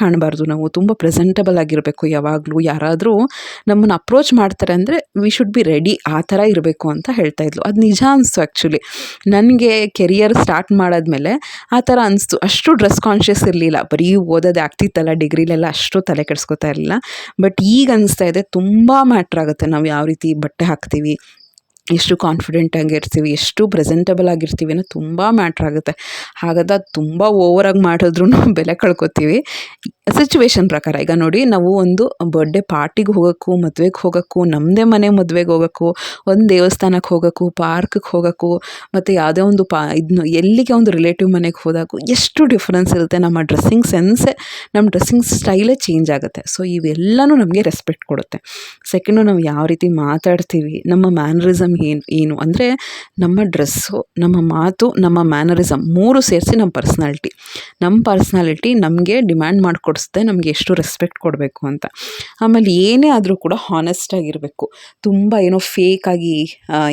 ಕಾಣಬಾರ್ದು. ನಾವು ತುಂಬ ಪ್ರೆಸೆಂಟಬಲ್ ಆಗಿರಬೇಕು ಯಾವಾಗಲೂ. ಯಾರಾದರೂ ನಮ್ಮನ್ನು ಅಪ್ರೋಚ್ ಮಾಡ್ತಾರೆ ಅಂದರೆ ವಿ ಶುಡ್ ಬಿ ರೆಡಿ ಆ ಥರ ಇರಬೇಕು ಅಂತ ಹೇಳ್ತಾ ಇದ್ಲು. ಅದು ನಿಜ ಅನಿಸ್ತು ಆ್ಯಕ್ಚುಲಿ ನನಗೆ ಕೆರಿಯರ್ ಸ್ಟಾರ್ಟ್ ಮಾಡಾದ್ಮೇಲೆ ಆ ಥರ ಅನಿಸ್ತು. ಅಷ್ಟು ಡ್ರೆಸ್ ಕಾನ್ಷಿಯಸ್ ಇರಲಿಲ್ಲ. ಬರೀ ಓದೋದೇ ಆಗ್ತಿತ್ತಲ್ಲ, ಡಿಗ್ರಿಲೆಲ್ಲ ಅಷ್ಟು ತಲೆ ಕೆಡಿಸ್ಕೊತಾ ಇರಲಿಲ್ಲ. ಬಟ್ ಈಗ ಅನಿಸ್ತಾ ಇದೆ, ತುಂಬ ಮ್ಯಾಟ್ರ್ ಆಗುತ್ತೆ. ನಾವು ಯಾವ ರೀತಿ ಬಟ್ಟೆ ಹಾಕ್ತೀವಿ ಎಷ್ಟು ಕಾನ್ಫಿಡೆಂಟ್ ಆಗಿರ್ತೀವಿ, ಎಷ್ಟು ಪ್ರೆಸೆಂಟಬಲ್ ಆಗಿರ್ತೀವಿ ಅನ್ನೋ ತುಂಬ ಮ್ಯಾಟ್ರ್ ಆಗುತ್ತೆ. ಹಾಗಾದ ತುಂಬ ಓವರಾಗಿ ಮಾಡಿದ್ರೂ ಬೆಲೆ ಕಳ್ಕೊತೀವಿ. ಸಿಚುವೇಶನ್ ಪ್ರಕಾರ, ಈಗ ನೋಡಿ ನಾವು ಒಂದು ಬರ್ಡೇ ಪಾರ್ಟಿಗೆ ಹೋಗೋಕ್ಕೂ, ಮದುವೆಗೆ ಹೋಗೋಕ್ಕೂ ನಮ್ಮದೇ ಮನೆ ಮದುವೆಗೆ ಹೋಗೋಕ್ಕೂ, ಒಂದು ದೇವಸ್ಥಾನಕ್ಕೆ ಹೋಗೋಕ್ಕೂ ಪಾರ್ಕ್ಗೆ ಹೋಗೋಕ್ಕೂ, ಮತ್ತು ಯಾವುದೇ ಒಂದು ಪಾ ಇದನ್ನು ಎಲ್ಲಿಗೆ ಒಂದು ರಿಲೇಟಿವ್ ಮನೆಗೆ ಹೋದಾಗೂ ಎಷ್ಟು ಡಿಫ್ರೆನ್ಸ್ ಇರುತ್ತೆ. ನಮ್ಮ ಡ್ರೆಸ್ಸಿಂಗ್ ಸೆನ್ಸೇ ನಮ್ಮ ಡ್ರೆಸ್ಸಿಂಗ್ ಸ್ಟೈಲೇ ಚೇಂಜ್ ಆಗುತ್ತೆ. ಸೊ ಇವೆಲ್ಲನೂ ನಮಗೆ ರೆಸ್ಪೆಕ್ಟ್ ಕೊಡುತ್ತೆ. ಸೆಕೆಂಡು ನಾವು ಯಾವ ರೀತಿ ಮಾತಾಡ್ತೀವಿ, ನಮ್ಮ ಮ್ಯಾನರಿಸಮ್ ಏನು ಏನು ಅಂದರೆ ನಮ್ಮ ಡ್ರೆಸ್ಸು, ನಮ್ಮ ಮಾತು, ನಮ್ಮ ಮ್ಯಾನರಿಸಮ್ ಮೂರು ಸೇರಿಸಿ ನಮ್ಮ ಪರ್ಸ್ನಾಲಿಟಿ ನಮ್ಮ ಪರ್ಸ್ನಾಲಿಟಿ ನಮಗೆ ಡಿಮ್ಯಾಂಡ್ ಮಾಡಿಕೊಡಿಸುತ್ತೆ, ನಮಗೆ ಎಷ್ಟು ರೆಸ್ಪೆಕ್ಟ್ ಕೊಡಬೇಕು ಅಂತ. ಆಮೇಲೆ ಏನೇ ಆದರೂ ಕೂಡ ಹಾನೆಸ್ಟಾಗಿರಬೇಕು ತುಂಬ ಏನೋ ಫೇಕಾಗಿ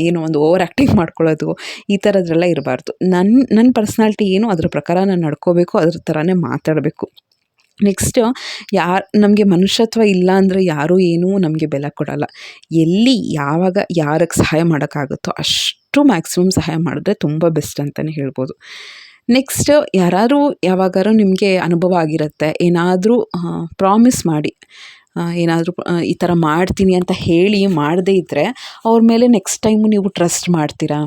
ಏನೋ ಒಂದು ಓವರ್ ಆ್ಯಕ್ಟಿಂಗ್ ಮಾಡ್ಕೊಳ್ಳೋದು ಈ ಥರದ್ದೆಲ್ಲ ಇರಬಾರ್ದು. ನನ್ನ ನನ್ನ ಪರ್ಸ್ನಾಲಿಟಿ ಏನು ಅದ್ರ ಪ್ರಕಾರ ನಾನು ನಡ್ಕೋಬೇಕು, ಅದ್ರ ಥರನೇ ಮಾತಾಡಬೇಕು. ನೆಕ್ಸ್ಟ್ ಯಾರು, ನಮಗೆ ಮನುಷ್ಯತ್ವ ಇಲ್ಲ ಅಂದರೆ ಯಾರೂ ಏನೂ ನಮಗೆ ಬೆಲೆ ಕೊಡಲ್ಲ. ಎಲ್ಲಿ, ಯಾವಾಗ ಯಾರಿಗೆ ಸಹಾಯ ಮಾಡೋಕ್ಕಾಗುತ್ತೋ ಅಷ್ಟು ಮ್ಯಾಕ್ಸಿಮಮ್ ಸಹಾಯ ಮಾಡಿದ್ರೆ ತುಂಬ ಬೆಸ್ಟ್ ಅಂತಲೇ ಹೇಳ್ಬೋದು. ನೆಕ್ಸ್ಟ್ ಯಾರಾದರೂ ಯಾವಾಗಾರು ನಿಮಗೆ ಅನುಭವ ಆಗಿರುತ್ತೆ, ಏನಾದರೂ ಪ್ರಾಮಿಸ್ ಮಾಡಿ. ಏನಾದರೂ ಈ ಥರ ಮಾಡ್ತೀನಿ ಅಂತ ಹೇಳಿ ಮಾಡದೇ ಇದ್ದರೆ ಅವ್ರ ಮೇಲೆ ನೆಕ್ಸ್ಟ್ ಟೈಮು ನೀವು ಟ್ರಸ್ಟ್ ಮಾಡ್ತೀರಾ?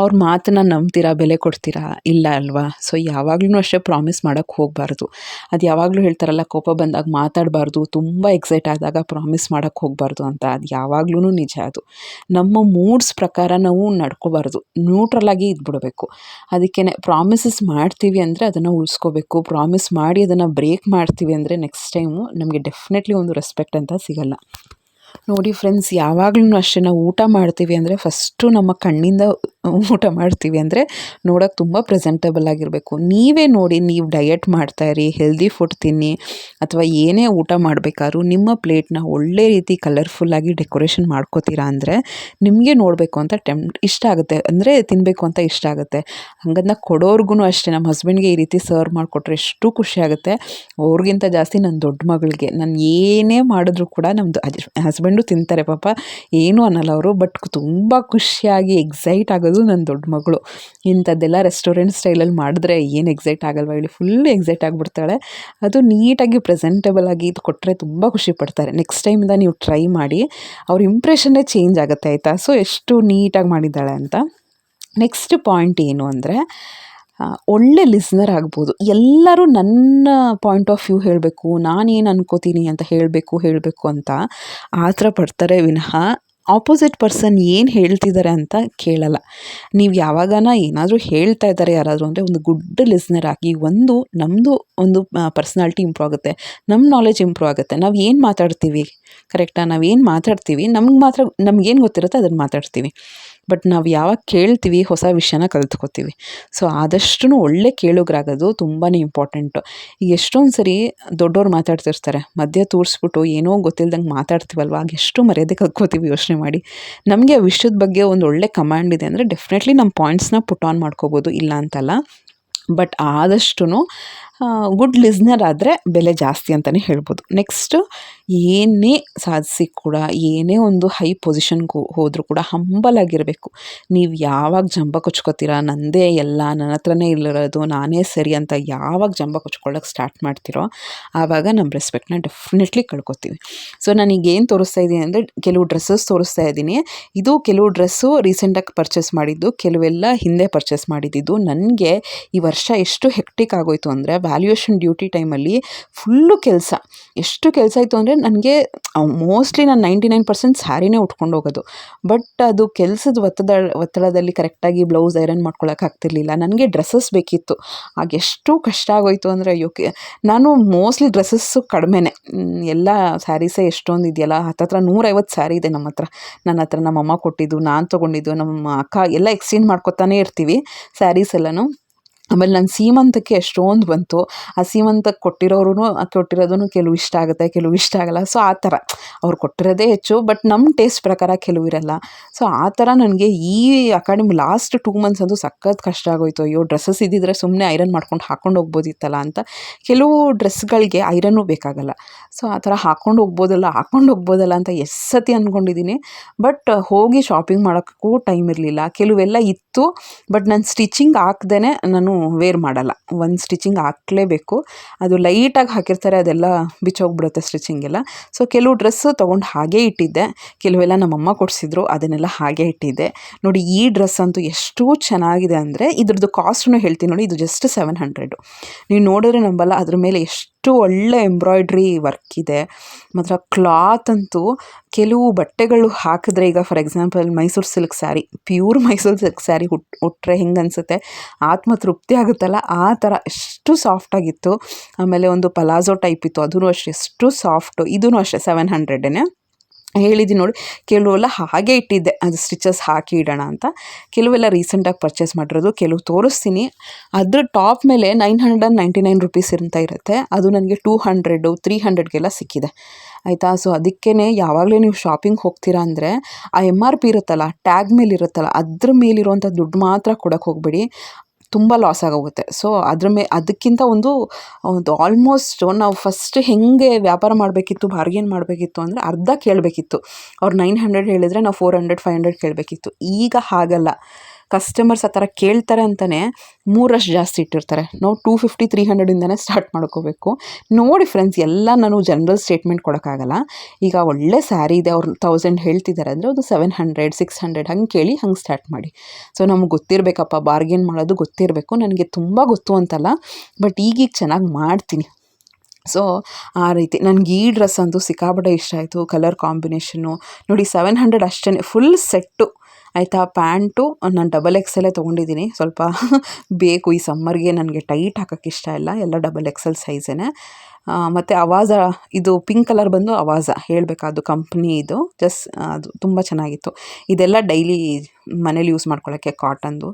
ಅವ್ರ ಮಾತನ್ನ ನಂಬ್ತೀರಾ? ಬೆಲೆ ಕೊಡ್ತೀರಾ? ಇಲ್ಲ ಅಲ್ವಾ? ಸೊ ಯಾವಾಗ್ಲೂ ಅಷ್ಟೇ ಪ್ರಾಮಿಸ್ ಮಾಡೋಕ್ಕೆ ಹೋಗಬಾರ್ದು. ಅದು ಯಾವಾಗಲೂ ಹೇಳ್ತಾರಲ್ಲ, ಕೋಪ ಬಂದಾಗ ಮಾತಾಡಬಾರ್ದು, ತುಂಬ ಎಕ್ಸೈಟ್ ಆದಾಗ ಪ್ರಾಮಿಸ್ ಮಾಡೋಕ್ಕೆ ಹೋಗಬಾರ್ದು ಅಂತ. ಅದು ಯಾವಾಗ್ಲೂ ನಿಜ ಅದು. ನಮ್ಮ ಮೂಡ್ಸ್ ಪ್ರಕಾರ ನಾವು ನಡ್ಕೋಬಾರ್ದು. ನ್ಯೂಟ್ರಲಾಗಿ ಇದ್ಬಿಡಬೇಕು. ಅದಕ್ಕೇ ಪ್ರಾಮಿಸಸ್ ಮಾಡ್ತೀವಿ ಅಂದರೆ ಅದನ್ನು ಉಳಿಸ್ಕೋಬೇಕು. ಪ್ರಾಮಿಸ್ ಮಾಡಿ ಅದನ್ನು ಬ್ರೇಕ್ ಮಾಡ್ತೀವಿ ಅಂದರೆ ನೆಕ್ಸ್ಟ್ ಟೈಮು ನಮಗೆ ಡೆಫಿನೆಟ್ಲಿ ಒಂದು ರೆಸ್ಪೆಕ್ಟ್ ಅಂತ ಸಿಗಲ್ಲ. ನೋಡಿ ಫ್ರೆಂಡ್ಸ್ ಯಾವಾಗ್ಲೂ ಅಷ್ಟೇ ನಾವು ಊಟ ಮಾಡ್ತೀವಿ ಅಂದರೆ ಫಸ್ಟು ನಮ್ಮ ಕಣ್ಣಿಂದ ಊಟ ಮಾಡ್ತೀವಿ ಅಂದರೆ ನೋಡೋಕೆ ತುಂಬ ಪ್ರೆಸೆಂಟಬಲ್ ಆಗಿರಬೇಕು. ನೀವೇ ನೋಡಿ ನೀವು ಡಯಟ್ ಮಾಡ್ತಾಯಿರಿ ಹೆಲ್ದಿ ಫುಡ್ ತಿನ್ನಿ ಅಥವಾ ಏನೇ ಊಟ ಮಾಡಬೇಕಾದ್ರೂ ನಿಮ್ಮ ಪ್ಲೇಟ್ನ ಒಳ್ಳೆ ರೀತಿ ಕಲರ್ಫುಲ್ಲಾಗಿ ಡೆಕೋರೇಷನ್ ಮಾಡ್ಕೋತೀರಾ ಅಂದರೆ ನಿಮಗೆ ನೋಡಬೇಕು ಅಂತ ಟೆಮ್ ಇಷ್ಟ ಆಗುತ್ತೆ. ಅಂದರೆ ತಿನ್ನಬೇಕು ಅಂತ ಇಷ್ಟ ಆಗುತ್ತೆ. ಹಂಗದನ್ನ ಕೊಡೋರ್ಗು ಅಷ್ಟೇ ನಮ್ಮ ಹಸ್ಬೆಂಡ್ಗೆ ಈ ರೀತಿ ಸರ್ವ್ ಮಾಡಿಕೊಟ್ರೆ ಎಷ್ಟು ಖುಷಿ ಆಗುತ್ತೆ. ಅವ್ರಿಗಿಂತ ಜಾಸ್ತಿ ನನ್ನ ದೊಡ್ಡ ಮಗಳಿಗೆ. ನಾನು ಏನೇ ಮಾಡಿದ್ರು ಕೂಡ ನಮ್ಮದು ಹಸ್ಬೆಂಡು ತಿಂತಾರೆ ಪಾಪ. ಏನೂ ಅನ್ನಲ್ಲ ಅವರು ಬಟ್ ತುಂಬ ಖುಷಿಯಾಗಿ ಎಕ್ಸೈಟ್ ಆಗೋದು ನನ್ನ ದೊಡ್ಡ ಮಗಳು. ಇಂಥದ್ದೆಲ್ಲ ರೆಸ್ಟೋರೆಂಟ್ ಸ್ಟೈಲಲ್ಲಿ ಮಾಡಿದ್ರೆ ಏನು ಎಕ್ಸೈಟ್ ಆಗಲ್ವ ಹೇಳಿ. ಫುಲ್ ಎಕ್ಸೈಟ್ ಆಗಿಬಿಡ್ತಾಳೆ. ಅದು ನೀಟಾಗಿ ಪ್ರೆಸೆಂಟೇಬಲ್ ಆಗಿ ಇದು ಕೊಟ್ಟರೆ ತುಂಬ ಖುಷಿ ಪಡ್ತಾರೆ. ನೆಕ್ಸ್ಟ್ ಟೈಮಿಂದ ನೀವು ಟ್ರೈ ಮಾಡಿ, ಅವ್ರ ಇಂಪ್ರೆಷನ್ನೇ ಚೇಂಜ್ ಆಗುತ್ತೆ ಆಯಿತಾ? ಸೊ ಎಷ್ಟು ನೀಟಾಗಿ ಮಾಡಿದ್ದಾಳೆ ಅಂತ. ನೆಕ್ಸ್ಟ್ ಪಾಯಿಂಟ್ ಏನು ಅಂದರೆ ಒಳ್ಳೆ ಲಿಸ್ನರ್ ಆಗ್ಬೋದು. ಎಲ್ಲರೂ ನನ್ನ ಪಾಯಿಂಟ್ ಆಫ್ ವ್ಯೂ ಹೇಳಬೇಕು, ನಾನೇನು ಅನ್ಕೋತೀನಿ ಅಂತ ಹೇಳಬೇಕು ಹೇಳಬೇಕು ಅಂತ ಆ ಪಡ್ತಾರೆ ವಿನಃ ಆಪೋಸಿಟ್ ಪರ್ಸನ್ ಏನು ಹೇಳ್ತಿದ್ದಾರೆ ಅಂತ ಕೇಳಲ್ಲ. ನೀವು ಯಾವಾಗನ ಏನಾದರೂ ಹೇಳ್ತಾ ಇದ್ದಾರೆ ಯಾರಾದರೂ ಅಂದರೆ ಒಂದು ಗುಡ್ ಲಿಸ್ನರ್ ಆಗಿ ಒಂದು ನಮ್ಮದು ಒಂದು ಪರ್ಸ್ನಾಲ್ಟಿ ಇಂಪ್ರೂವ್ ಆಗುತ್ತೆ. ನಮ್ಮ ನಾಲೆಜ್ ಇಂಪ್ರೂವ್ ಆಗುತ್ತೆ. ನಾವು ಏನು ಮಾತಾಡ್ತೀವಿ? ಕರೆಕ್ಟಾ ನಾವು ಏನು ಮಾತಾಡ್ತೀವಿ? ನಮ್ಗೆ ಮಾತ್ರ ನಮ್ಗೇನು ಗೊತ್ತಿರುತ್ತೆ ಅದನ್ನು ಮಾತಾಡ್ತೀವಿ. ಬಟ್ ನಾವು ಯಾವಾಗ ಕೇಳ್ತೀವಿ ಹೊಸ ವಿಷಯನ ಕಲ್ತ್ಕೋತೀವಿ. ಸೊ ಆದಷ್ಟು ಒಳ್ಳೆ ಕೇಳುಗರಾಗೋದು ತುಂಬಾ ಇಂಪಾರ್ಟೆಂಟು ಈಗ ಎಷ್ಟೊಂದು ಸರಿ ದೊಡ್ಡವ್ರು ಮಾತಾಡ್ತಿರ್ತಾರೆ ಮಧ್ಯ ತೋರಿಸ್ಬಿಟ್ಟು ಏನೋ ಗೊತ್ತಿಲ್ದಂಗೆ ಮಾತಾಡ್ತೀವಲ್ವ ಆಗ ಎಷ್ಟು ಮರ್ಯಾದೆ ಕಲ್ತ್ಕೋತೀವಿ ಯೋಚನೆ ಮಾಡಿ. ನಮಗೆ ಆ ವಿಷಯದ ಬಗ್ಗೆ ಒಂದು ಒಳ್ಳೆ ಕಮಾಂಡ್ ಇದೆ ಅಂದರೆ ಡೆಫಿನೆಟ್ಲಿ ನಮ್ಮ ಪಾಯಿಂಟ್ಸ್ನ ಪುಟ್ ಆನ್ ಮಾಡ್ಕೋಬೋದು, ಇಲ್ಲ ಅಂತಲ್ಲ. ಬಟ್ ಆದಷ್ಟು ಗುಡ್ ಲಿಸ್ನರ್ ಆದರೆ ಬೆಲೆ ಜಾಸ್ತಿ ಅಂತಲೇ ಹೇಳ್ಬೋದು. ನೆಕ್ಸ್ಟು ಏನೇ ಸಾಧಿಸಿ ಕೂಡ, ಏನೇ ಒಂದು ಹೈ ಪೊಸಿಷನ್ಗೆ ಹೋದರೂ ಕೂಡ ಹಂಬಲ್ ಆಗಿರಬೇಕು. ನೀವು ಯಾವಾಗ ಜಂಬ ಕೊಚ್ಕೋತೀರಾ, ನಂದೇ ಎಲ್ಲ ನನ್ನ ಹತ್ರನೇ ಇಲ್ಲಿರೋದು ನಾನೇ ಸರಿ ಅಂತ ಯಾವಾಗ ಜಂಬ ಕೊಚ್ಕೊಳ್ಳೋಕೆ ಸ್ಟಾರ್ಟ್ ಮಾಡ್ತೀರೋ, ಆವಾಗ ನಮ್ಮ ರೆಸ್ಪೆಕ್ಟ್ನ ಡೆಫಿನೆಟ್ಲಿ ಕಳ್ಕೊತೀವಿ. ಸೊ ನಾನೀಗೇನು ತೋರಿಸ್ತಾ ಇದ್ದೀನಿ ಅಂದರೆ, ಕೆಲವು ಡ್ರೆಸ್ಸಸ್ ತೋರಿಸ್ತಾ ಇದ್ದೀನಿ ಇದು ಕೆಲವು ಡ್ರೆಸ್ಸು ರೀಸೆಂಟಾಗಿ ಪರ್ಚೇಸ್ ಮಾಡಿದ್ದು, ಕೆಲವೆಲ್ಲ ಹಿಂದೆ ಪರ್ಚೇಸ್ ಮಾಡಿದ್ದು. ನನಗೆ ಈ ವರ್ಷ ಎಷ್ಟು ಹೆಕ್ಟಿಕ್ ಆಗೋಯ್ತು ಅಂದರೆ ವ್ಯಾಲ್ಯೂಯೇಷನ್ ಡ್ಯೂಟಿ ಟೈಮಲ್ಲಿ ಫುಲ್ಲು ಕೆಲಸ. ಎಷ್ಟು ಕೆಲಸ ಆಯಿತು ಅಂದರೆ ನನಗೆ ಮೋಸ್ಟ್ಲಿ ನಾನು ನೈಂಟಿ ನೈನ್ ಪರ್ಸೆಂಟ್ ಸ್ಯಾರಿನೇ ಉಟ್ಕೊಂಡು ಹೋಗೋದು. ಬಟ್ ಅದು ಕೆಲಸದ ಒತ್ತಡ ಒತ್ತಡದಲ್ಲಿ ಕರೆಕ್ಟಾಗಿ ಬ್ಲೌಸ್ ಐರನ್ ಮಾಡ್ಕೊಳಕ್ಕೆ ಆಗ್ತಿರ್ಲಿಲ್ಲ. ನನಗೆ ಡ್ರೆಸ್ಸಸ್ ಬೇಕಿತ್ತು. ಆಗ ಎಷ್ಟು ಕಷ್ಟ ಆಗೋಯ್ತು ಅಂದರೆ, ಅಯ್ಯೋ ನಾನು ಮೋಸ್ಟ್ಲಿ ಡ್ರೆಸ್ಸಸ್ಸು ಕಡಿಮೆನೆ. ಎಲ್ಲ ಸ್ಯಾರೀಸೇ ಎಷ್ಟೊಂದು ಇದೆಯಲ್ಲ, ಹತ್ತತ್ರ ನೂರೈವತ್ತು ಸ್ಯಾರಿ ಇದೆ ನಮ್ಮ ಹತ್ರ ನನ್ನ ಹತ್ರ ನಮ್ಮ ಅಮ್ಮ ಕೊಟ್ಟಿದ್ದು, ನಾನು ತೊಗೊಂಡಿದ್ದು, ನಮ್ಮ ಅಕ್ಕ ಎಲ್ಲ ಎಕ್ಸ್ಚೇಂಜ್ ಮಾಡ್ಕೊತಾನೆ ಇರ್ತೀವಿ ಸ್ಯಾರೀಸ್ ಎಲ್ಲನೂ. ಆಮೇಲೆ ನನ್ನ ಸೀಮಂತಕ್ಕೆ ಎಷ್ಟೊಂದು ಬಂತು. ಆ ಸೀಮಂತಕ್ಕೆ ಕೊಟ್ಟಿರೋರು ಕೊಟ್ಟಿರೋದೂ ಕೆಲವು ಇಷ್ಟ ಆಗುತ್ತೆ, ಕೆಲವು ಇಷ್ಟ ಆಗಲ್ಲ. ಸೊ ಆ ಥರ. ಅವ್ರು ಕೊಟ್ಟಿರೋದೇ ಹೆಚ್ಚು ಬಟ್ ನಮ್ಮ ಟೇಸ್ಟ್ ಪ್ರಕಾರ ಕೆಲವು ಇರಲ್ಲ. ಸೊ ಆ ಥರ ನನಗೆ ಈ ಅಕಾಡೆಮಿ ಲಾಸ್ಟ್ ಟೂ ಮಂತ್ಸ್ ಅಂತೂ ಸಖತ್ ಕಷ್ಟ ಆಗೋಯ್ತು. ಅಯ್ಯೋ ಡ್ರೆಸ್ಸಸ್ ಇದ್ದಿದ್ರೆ ಸುಮ್ಮನೆ ಐರನ್ ಮಾಡ್ಕೊಂಡು ಹಾಕೊಂಡು ಹೋಗ್ಬೋದಿತ್ತಲ್ಲ ಅಂತ. ಕೆಲವು ಡ್ರೆಸ್ಗಳಿಗೆ ಐರನ್ನೂ ಬೇಕಾಗಲ್ಲ. ಸೊ ಆ ಥರ ಹಾಕ್ಕೊಂಡು ಹೋಗ್ಬೋದಲ್ಲ ಹಾಕ್ಕೊಂಡು ಹೋಗ್ಬೋದಲ್ಲ ಅಂತ ಎಷ್ಟು ಸತಿ ಅಂದ್ಕೊಂಡಿದ್ದೀನಿ ಬಟ್ ಹೋಗಿ ಶಾಪಿಂಗ್ ಮಾಡೋಕ್ಕೂ ಟೈಮ್ ಇರಲಿಲ್ಲ. ಕೆಲವೆಲ್ಲ ಇತ್ತು ಬಟ್ ನಾನು ಸ್ಟಿಚಿಂಗ್ ಹಾಕ್ದೇ ನಾನು ವೇರ್ ಮಾಡಲ್ಲ. ಒಂದು ಸ್ಟಿಚಿಂಗ್ ಹಾಕ್ಲೇಬೇಕು. ಅದು ಲೈಟಾಗಿ ಹಾಕಿರ್ತಾರೆ, ಅದೆಲ್ಲ ಬಿಚ್ಚೋಗ್ಬಿಡುತ್ತೆ ಸ್ಟಿಚಿಂಗ್ ಎಲ್ಲ. ಸೊ ಕೆಲವು ಡ್ರೆಸ್ಸು ತೊಗೊಂಡು ಹಾಗೆ ಇಟ್ಟಿದ್ದೆ. ಕೆಲವೆಲ್ಲ ನಮ್ಮಮ್ಮ ಕೊಡಿಸಿದ್ರು, ಅದನ್ನೆಲ್ಲ ಹಾಗೆ ಇಟ್ಟಿದ್ದೆ. ನೋಡಿ, ಈ ಡ್ರೆಸ್ ಅಂತೂ ಎಷ್ಟು ಚೆನ್ನಾಗಿದೆ ಅಂದರೆ ಇದ್ರದ್ದು ಕಾಸ್ಟ್ನು ಹೇಳ್ತೀನಿ ನೋಡಿ, ಇದು ಜಸ್ಟ್ ಸೆವೆನ್ ಹಂಡ್ರೆಡು ನೀವು ನೋಡಿದ್ರೆ ನಂಬಲ್ಲ, ಅದ್ರ ಮೇಲೆ ಎಷ್ಟು ಅಷ್ಟು ಒಳ್ಳೆ ಎಂಬ್ರಾಯ್ಡ್ರಿ ವರ್ಕ್ ಇದೆ. ಮಾತ್ರ ಕ್ಲಾತ್ ಅಂತೂ ಕೆಲವು ಬಟ್ಟೆಗಳು ಹಾಕಿದ್ರೆ ಈಗ for example Mysuru silk sari, pure Mysuru silk sari ಹುಟ್ ಉಟ್ಟರೆ ಹೆಂಗೆ ಅನಿಸುತ್ತೆ? ಆತ್ಮ ತೃಪ್ತಿ ಆಗುತ್ತಲ್ಲ? ಆ ಥರ ಎಷ್ಟು ಸಾಫ್ಟಾಗಿತ್ತು ಆಮೇಲೆ ಒಂದು ಪಲಾಝೋ ಟೈಪ್ ಇತ್ತು ಅದೂ ಅಷ್ಟೆ, ಎಷ್ಟು ಸಾಫ್ಟು ಇದೂ ಅಷ್ಟೇ ಸೆವೆನ್ ಹಂಡ್ರೆಡೇ ಹೇಳಿದ್ದೀನಿ ನೋಡಿ. ಕೆಲವೆಲ್ಲ ಹಾಗೆ ಇಟ್ಟಿದ್ದೆ. ಅದು ಸ್ಟಿಚಸ್ ಹಾಕಿ ಇಡೋಣ ಅಂತ. ಕೆಲವೆಲ್ಲ ರೀಸೆಂಟಾಗಿ ಪರ್ಚೇಸ್ ಮಾಡಿರೋದು ಕೆಲವು ತೋರಿಸ್ತೀನಿ. ಅದ್ರ ಟಾಪ್ ಮೇಲೆ nine hundred and ninety nine rupees ಅಂತ ಇರುತ್ತೆ. ಅದು ನನಗೆ ಟೂ ಹಂಡ್ರೆಡು ತ್ರೀ ಹಂಡ್ರೆಡ್ಗೆಲ್ಲ ಸಿಕ್ಕಿದೆ. ಆಯಿತಾ? ಸೊ ಅದಕ್ಕೇ ಯಾವಾಗಲೇ ನೀವು ಶಾಪಿಂಗ್ ಹೋಗ್ತೀರಾ ಅಂದರೆ, ಆ ಎಂ ಆರ್ ಪಿ ಇರುತ್ತಲ್ಲ ಟ್ಯಾಗ್ ಮೇಲೆ ಇರುತ್ತಲ್ಲ ಅದ್ರ ಮೇಲಿರುವಂಥ ದುಡ್ಡು ಮಾತ್ರ ಕೊಡೋಕ್ಕೆ ಹೋಗಬೇಡಿ. ತುಂಬ ಲಾಸ್ ಆಗೋಗುತ್ತೆ. ಸೊ ಅದ್ರ ಮೇ, ಅದಕ್ಕಿಂತ ಒಂದು ಒಂದು ಆಲ್ಮೋಸ್ಟ್ ನಾವು ಫಸ್ಟ್ ಹೇಗೆ ವ್ಯಾಪಾರ ಮಾಡಬೇಕಿತ್ತು ಬಾರ್ಗೇನ್ ಮಾಡಬೇಕಿತ್ತು ಅಂದರೆ ಅರ್ಧ ಕೇಳಬೇಕಿತ್ತು. ಅವ್ರು ನೈನ್ ಹಂಡ್ರೆಡ್ ಹೇಳಿದರೆ ನಾವು ಫೋರ್ ಹಂಡ್ರೆಡ್ ಫೈವ್ ಹಂಡ್ರೆಡ್ ಕೇಳಬೇಕಿತ್ತು. ಈಗ ಹಾಗಲ್ಲ. ಕಸ್ಟಮರ್ಸ್ ಆ ಥರ ಕೇಳ್ತಾರೆ ಅಂತಲೇ ಮೂರಷ್ಟು ಜಾಸ್ತಿ ಇಟ್ಟಿರ್ತಾರೆ. ನಾವು ಟೂ ಫಿಫ್ಟಿ ತ್ರೀ ಹಂಡ್ರೆಡಿಂದನೇ ಸ್ಟಾರ್ಟ್ ಮಾಡ್ಕೋಬೇಕು. ನೋಡಿ ಫ್ರೆಂಡ್ಸ್ ಎಲ್ಲ ನಾನು ಜನರಲ್ ಸ್ಟೇಟ್ಮೆಂಟ್ ಕೊಡೋಕ್ಕಾಗಲ್ಲ. ಈಗ ಒಳ್ಳೆ ಸ್ಯಾರಿ ಇದೆ, ಅವ್ರು ತೌಸಂಡ್ ಹೇಳ್ತಿದ್ದಾರೆ ಅಂದರೆ ಅದು ಸೆವೆನ್ ಹಂಡ್ರೆಡ್ ಸಿಕ್ಸ್ ಹಂಡ್ರೆಡ್ ಹಂಗೆ ಕೇಳಿ ಹಂಗೆ ಸ್ಟಾರ್ಟ್ ಮಾಡಿ. ಸೊ ನಮ್ಗೆ ಗೊತ್ತಿರಬೇಕಪ್ಪ ಬಾರ್ಗೇನ್ ಮಾಡೋದು ಗೊತ್ತಿರಬೇಕು. ನನಗೆ ತುಂಬ ಗೊತ್ತು ಅಂತಲ್ಲ ಬಟ್ ಈಗೀಗ ಚೆನ್ನಾಗಿ ಮಾಡ್ತೀನಿ. ಸೊ ಆ ರೀತಿ ನನಗೆ ಈ ಡ್ರೆಸ್ ಅಂತೂ ಸಿಕ್ಕಾಪಟ್ಟೆ ಇಷ್ಟ ಆಯಿತು. ಕಲರ್ ಕಾಂಬಿನೇಷನ್ನು ನೋಡಿ ಸೆವೆನ್ ಹಂಡ್ರೆಡ್ ಅಷ್ಟೇ ಫುಲ್ ಸೆಟ್ಟು ಆಯಿತಾ? ಪ್ಯಾಂಟು ನಾನು ಡಬಲ್ ಎಕ್ಸೆಲ್ಲೇ ತೊಗೊಂಡಿದ್ದೀನಿ. ಸ್ವಲ್ಪ ಬೇಕು. ಈ ಸಮ್ಮರ್ಗೆ ನನಗೆ ಟೈಟ್ ಹಾಕೋಕ್ಕೆ ಇಷ್ಟ ಇಲ್ಲ. ಎಲ್ಲ ಡಬಲ್ ಎಕ್ಸೆಲ್ ಸೈಜೇ ಮತ್ತು ಅವಾಜ, ಇದು ಪಿಂಕ್ ಕಲರ್ ಬಂದು ಅವಾಜ. ಹೇಳಬೇಕಾದ್ದು ಕಂಪ್ನಿ ಇದು. ಜಸ್ಟ್ ಅದು ತುಂಬ ಚೆನ್ನಾಗಿತ್ತು. ಇದೆಲ್ಲ ಡೈಲಿ ಮನೇಲಿ ಯೂಸ್ ಮಾಡ್ಕೊಳ್ಳೋಕ್ಕೆ ಕಾಟನ್ದು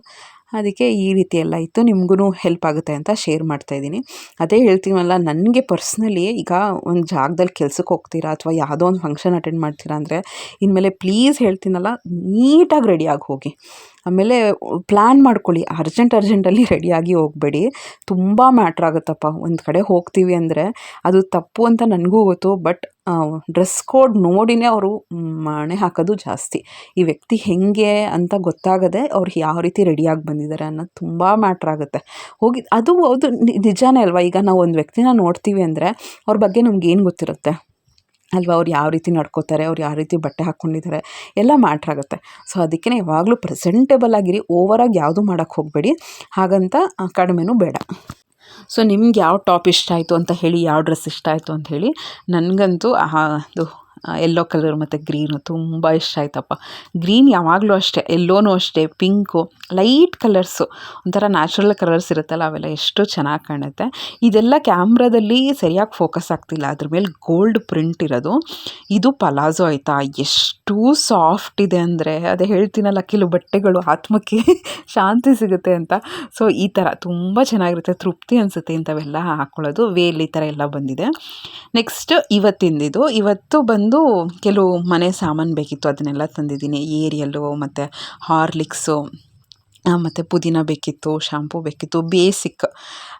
ಅದಕ್ಕೆ ಈ ರೀತಿ ಎಲ್ಲ ಇತ್ತು. ನಿಮಗೂ ಹೆಲ್ಪ್ ಆಗುತ್ತೆ ಅಂತ ಶೇರ್ ಮಾಡ್ತಾಯಿದ್ದೀನಿ ಅದೇ ಹೇಳ್ತೀವಲ್ಲ, ನನಗೆ ಪರ್ಸ್ನಲಿ ಈಗ ಒಂದು ಜಾಗದಲ್ಲಿ ಕೆಲಸಕ್ಕೆ ಹೋಗ್ತೀರಾ ಅಥವಾ ಯಾವುದೋ ಒಂದು ಫಂಕ್ಷನ್ ಅಟೆಂಡ್ ಮಾಡ್ತೀರಾ ಅಂದರೆ ಇನ್ಮೇಲೆ ಪ್ಲೀಸ್ ಹೇಳ್ತೀನಲ್ಲ, ನೀಟಾಗಿ ರೆಡಿಯಾಗಿ ಹೋಗಿ. ಆಮೇಲೆ ಪ್ಲ್ಯಾನ್ ಮಾಡ್ಕೊಳ್ಳಿ. ಅರ್ಜೆಂಟ್ ಅರ್ಜೆಂಟಲ್ಲಿ ರೆಡಿಯಾಗಿ ಹೋಗಬೇಡಿ. ತುಂಬ ಮ್ಯಾಟ್ರ್ ಆಗುತ್ತಪ್ಪ. ಒಂದು ಕಡೆ ಹೋಗ್ತೀವಿ ಅಂದರೆ ಅದು ತಪ್ಪು ಅಂತ ನನಗೂ ಗೊತ್ತು. ಬಟ್ ಡ್ರೆಸ್ ಕೋಡ್ ನೋಡಿನೇ ಅವರು ಮಣೆ ಹಾಕೋದು ಜಾಸ್ತಿ. ಈ ವ್ಯಕ್ತಿ ಹೇಗೆ ಅಂತ ಗೊತ್ತಾಗದೆ ಅವ್ರು ಯಾವ ರೀತಿ ರೆಡಿಯಾಗಿ ಬಂದಿದ್ದಾರೆ ಅನ್ನೋದು ತುಂಬ ಮ್ಯಾಟ್ರ್ ಆಗುತ್ತೆ. ಹೋಗಿ, ಅದು ಅದು ನಿಜಾನೇ ಅಲ್ವಾ? ಈಗ ನಾವು ಒಂದು ವ್ಯಕ್ತಿನ ನೋಡ್ತೀವಿ ಅಂದರೆ ಅವ್ರ ಬಗ್ಗೆ ನಮ್ಗೆ ಏನು ಗೊತ್ತಿರುತ್ತೆ? ಅಲ್ವಾ? ಅವ್ರು ಯಾವ ರೀತಿ ನಡ್ಕೋತಾರೆ? ಅವ್ರು ಯಾವ ರೀತಿ ಬಟ್ಟೆ ಹಾಕ್ಕೊಂಡಿದ್ದಾರೆ? ಎಲ್ಲ ಮ್ಯಾಟ್ರ್ ಆಗುತ್ತೆ. ಸೊ ಅದಕ್ಕೆ ಯಾವಾಗಲೂ ಪ್ರೆಸೆಂಟೇಬಲ್ ಆಗಿರಿ. ಓವರಾಗಿ ಯಾವುದು ಮಾಡೋಕ್ಕೆ ಹೋಗಬೇಡಿ. ಹಾಗಂತ ಕಡಿಮೆನೂ ಬೇಡ. ಸೊ, ನಿಮ್ಗೆ ಯಾವ ಟಾಪ್ ಇಷ್ಟ ಆಯಿತು ಅಂತ ಹೇಳಿ, ಯಾವ ಡ್ರೆಸ್ ಇಷ್ಟ ಆಯಿತು ಅಂತ ಹೇಳಿ, ನನಗಂತೂ ಅದು ಎಲ್ಲೋ ಕಲರ್ ಮತ್ತು ಗ್ರೀನು ತುಂಬ ಇಷ್ಟ ಆಯ್ತಪ್ಪ. ಗ್ರೀನ್ ಯಾವಾಗಲೂ ಅಷ್ಟೇ ಎಲ್ಲೋನೂ ಅಷ್ಟೇ ಪಿಂಕು ಲೈಟ್ ಕಲರ್ಸು ಒಂಥರ ನ್ಯಾಚುರಲ್ ಕಲರ್ಸ್ ಇರುತ್ತಲ್ಲ, ಅವೆಲ್ಲ ಎಷ್ಟು ಚೆನ್ನಾಗಿ ಕಾಣುತ್ತೆ. ಇದೆಲ್ಲ ಕ್ಯಾಮ್ರಾದಲ್ಲಿ ಸರಿಯಾಗಿ ಫೋಕಸ್ ಆಗ್ತಿಲ್ಲ, ಅದ್ರ ಮೇಲೆ ಗೋಲ್ಡ್ ಪ್ರಿಂಟ್ ಇರೋದು. ಇದು ಪಲಾಝೋ ಆಯಿತಾ, ಎಷ್ಟು ಸಾಫ್ಟ್ ಇದೆ ಅಂದರೆ, ಅದೇ ಹೇಳ್ತೀನಲ್ಲ ಕೆಲವು ಬಟ್ಟೆಗಳು ಆತ್ಮಕ್ಕೆ ಶಾಂತಿ ಸಿಗುತ್ತೆ ಅಂತ. ಸೊ ಈ ಥರ ತುಂಬ ಚೆನ್ನಾಗಿರುತ್ತೆ, ತೃಪ್ತಿ ಅನಿಸುತ್ತೆ ಇಂಥವೆಲ್ಲ ಹಾಕ್ಕೊಳ್ಳೋದು ವೇಲ್ ಈ ಥರ ಎಲ್ಲ ಬಂದಿದೆ. ನೆಕ್ಸ್ಟ್ ಇವತ್ತಿಂದಿದು, ಇವತ್ತು ಬಂದು ಕೆಲವು ಮನೆ ಸಾಮಾನು ಬೇಕಿತ್ತು, ಅದನ್ನೆಲ್ಲ ತಂದಿದ್ದೀನಿ. ಏರಿಯಲ್ಲು, ಮತ್ತು ಹಾರ್ಲಿಕ್ಸು ಮತ್ತು ಪುದೀನ ಬೇಕಿತ್ತು, ಶಾಂಪೂ ಬೇಕಿತ್ತು, ಬೇಸಿಕ್.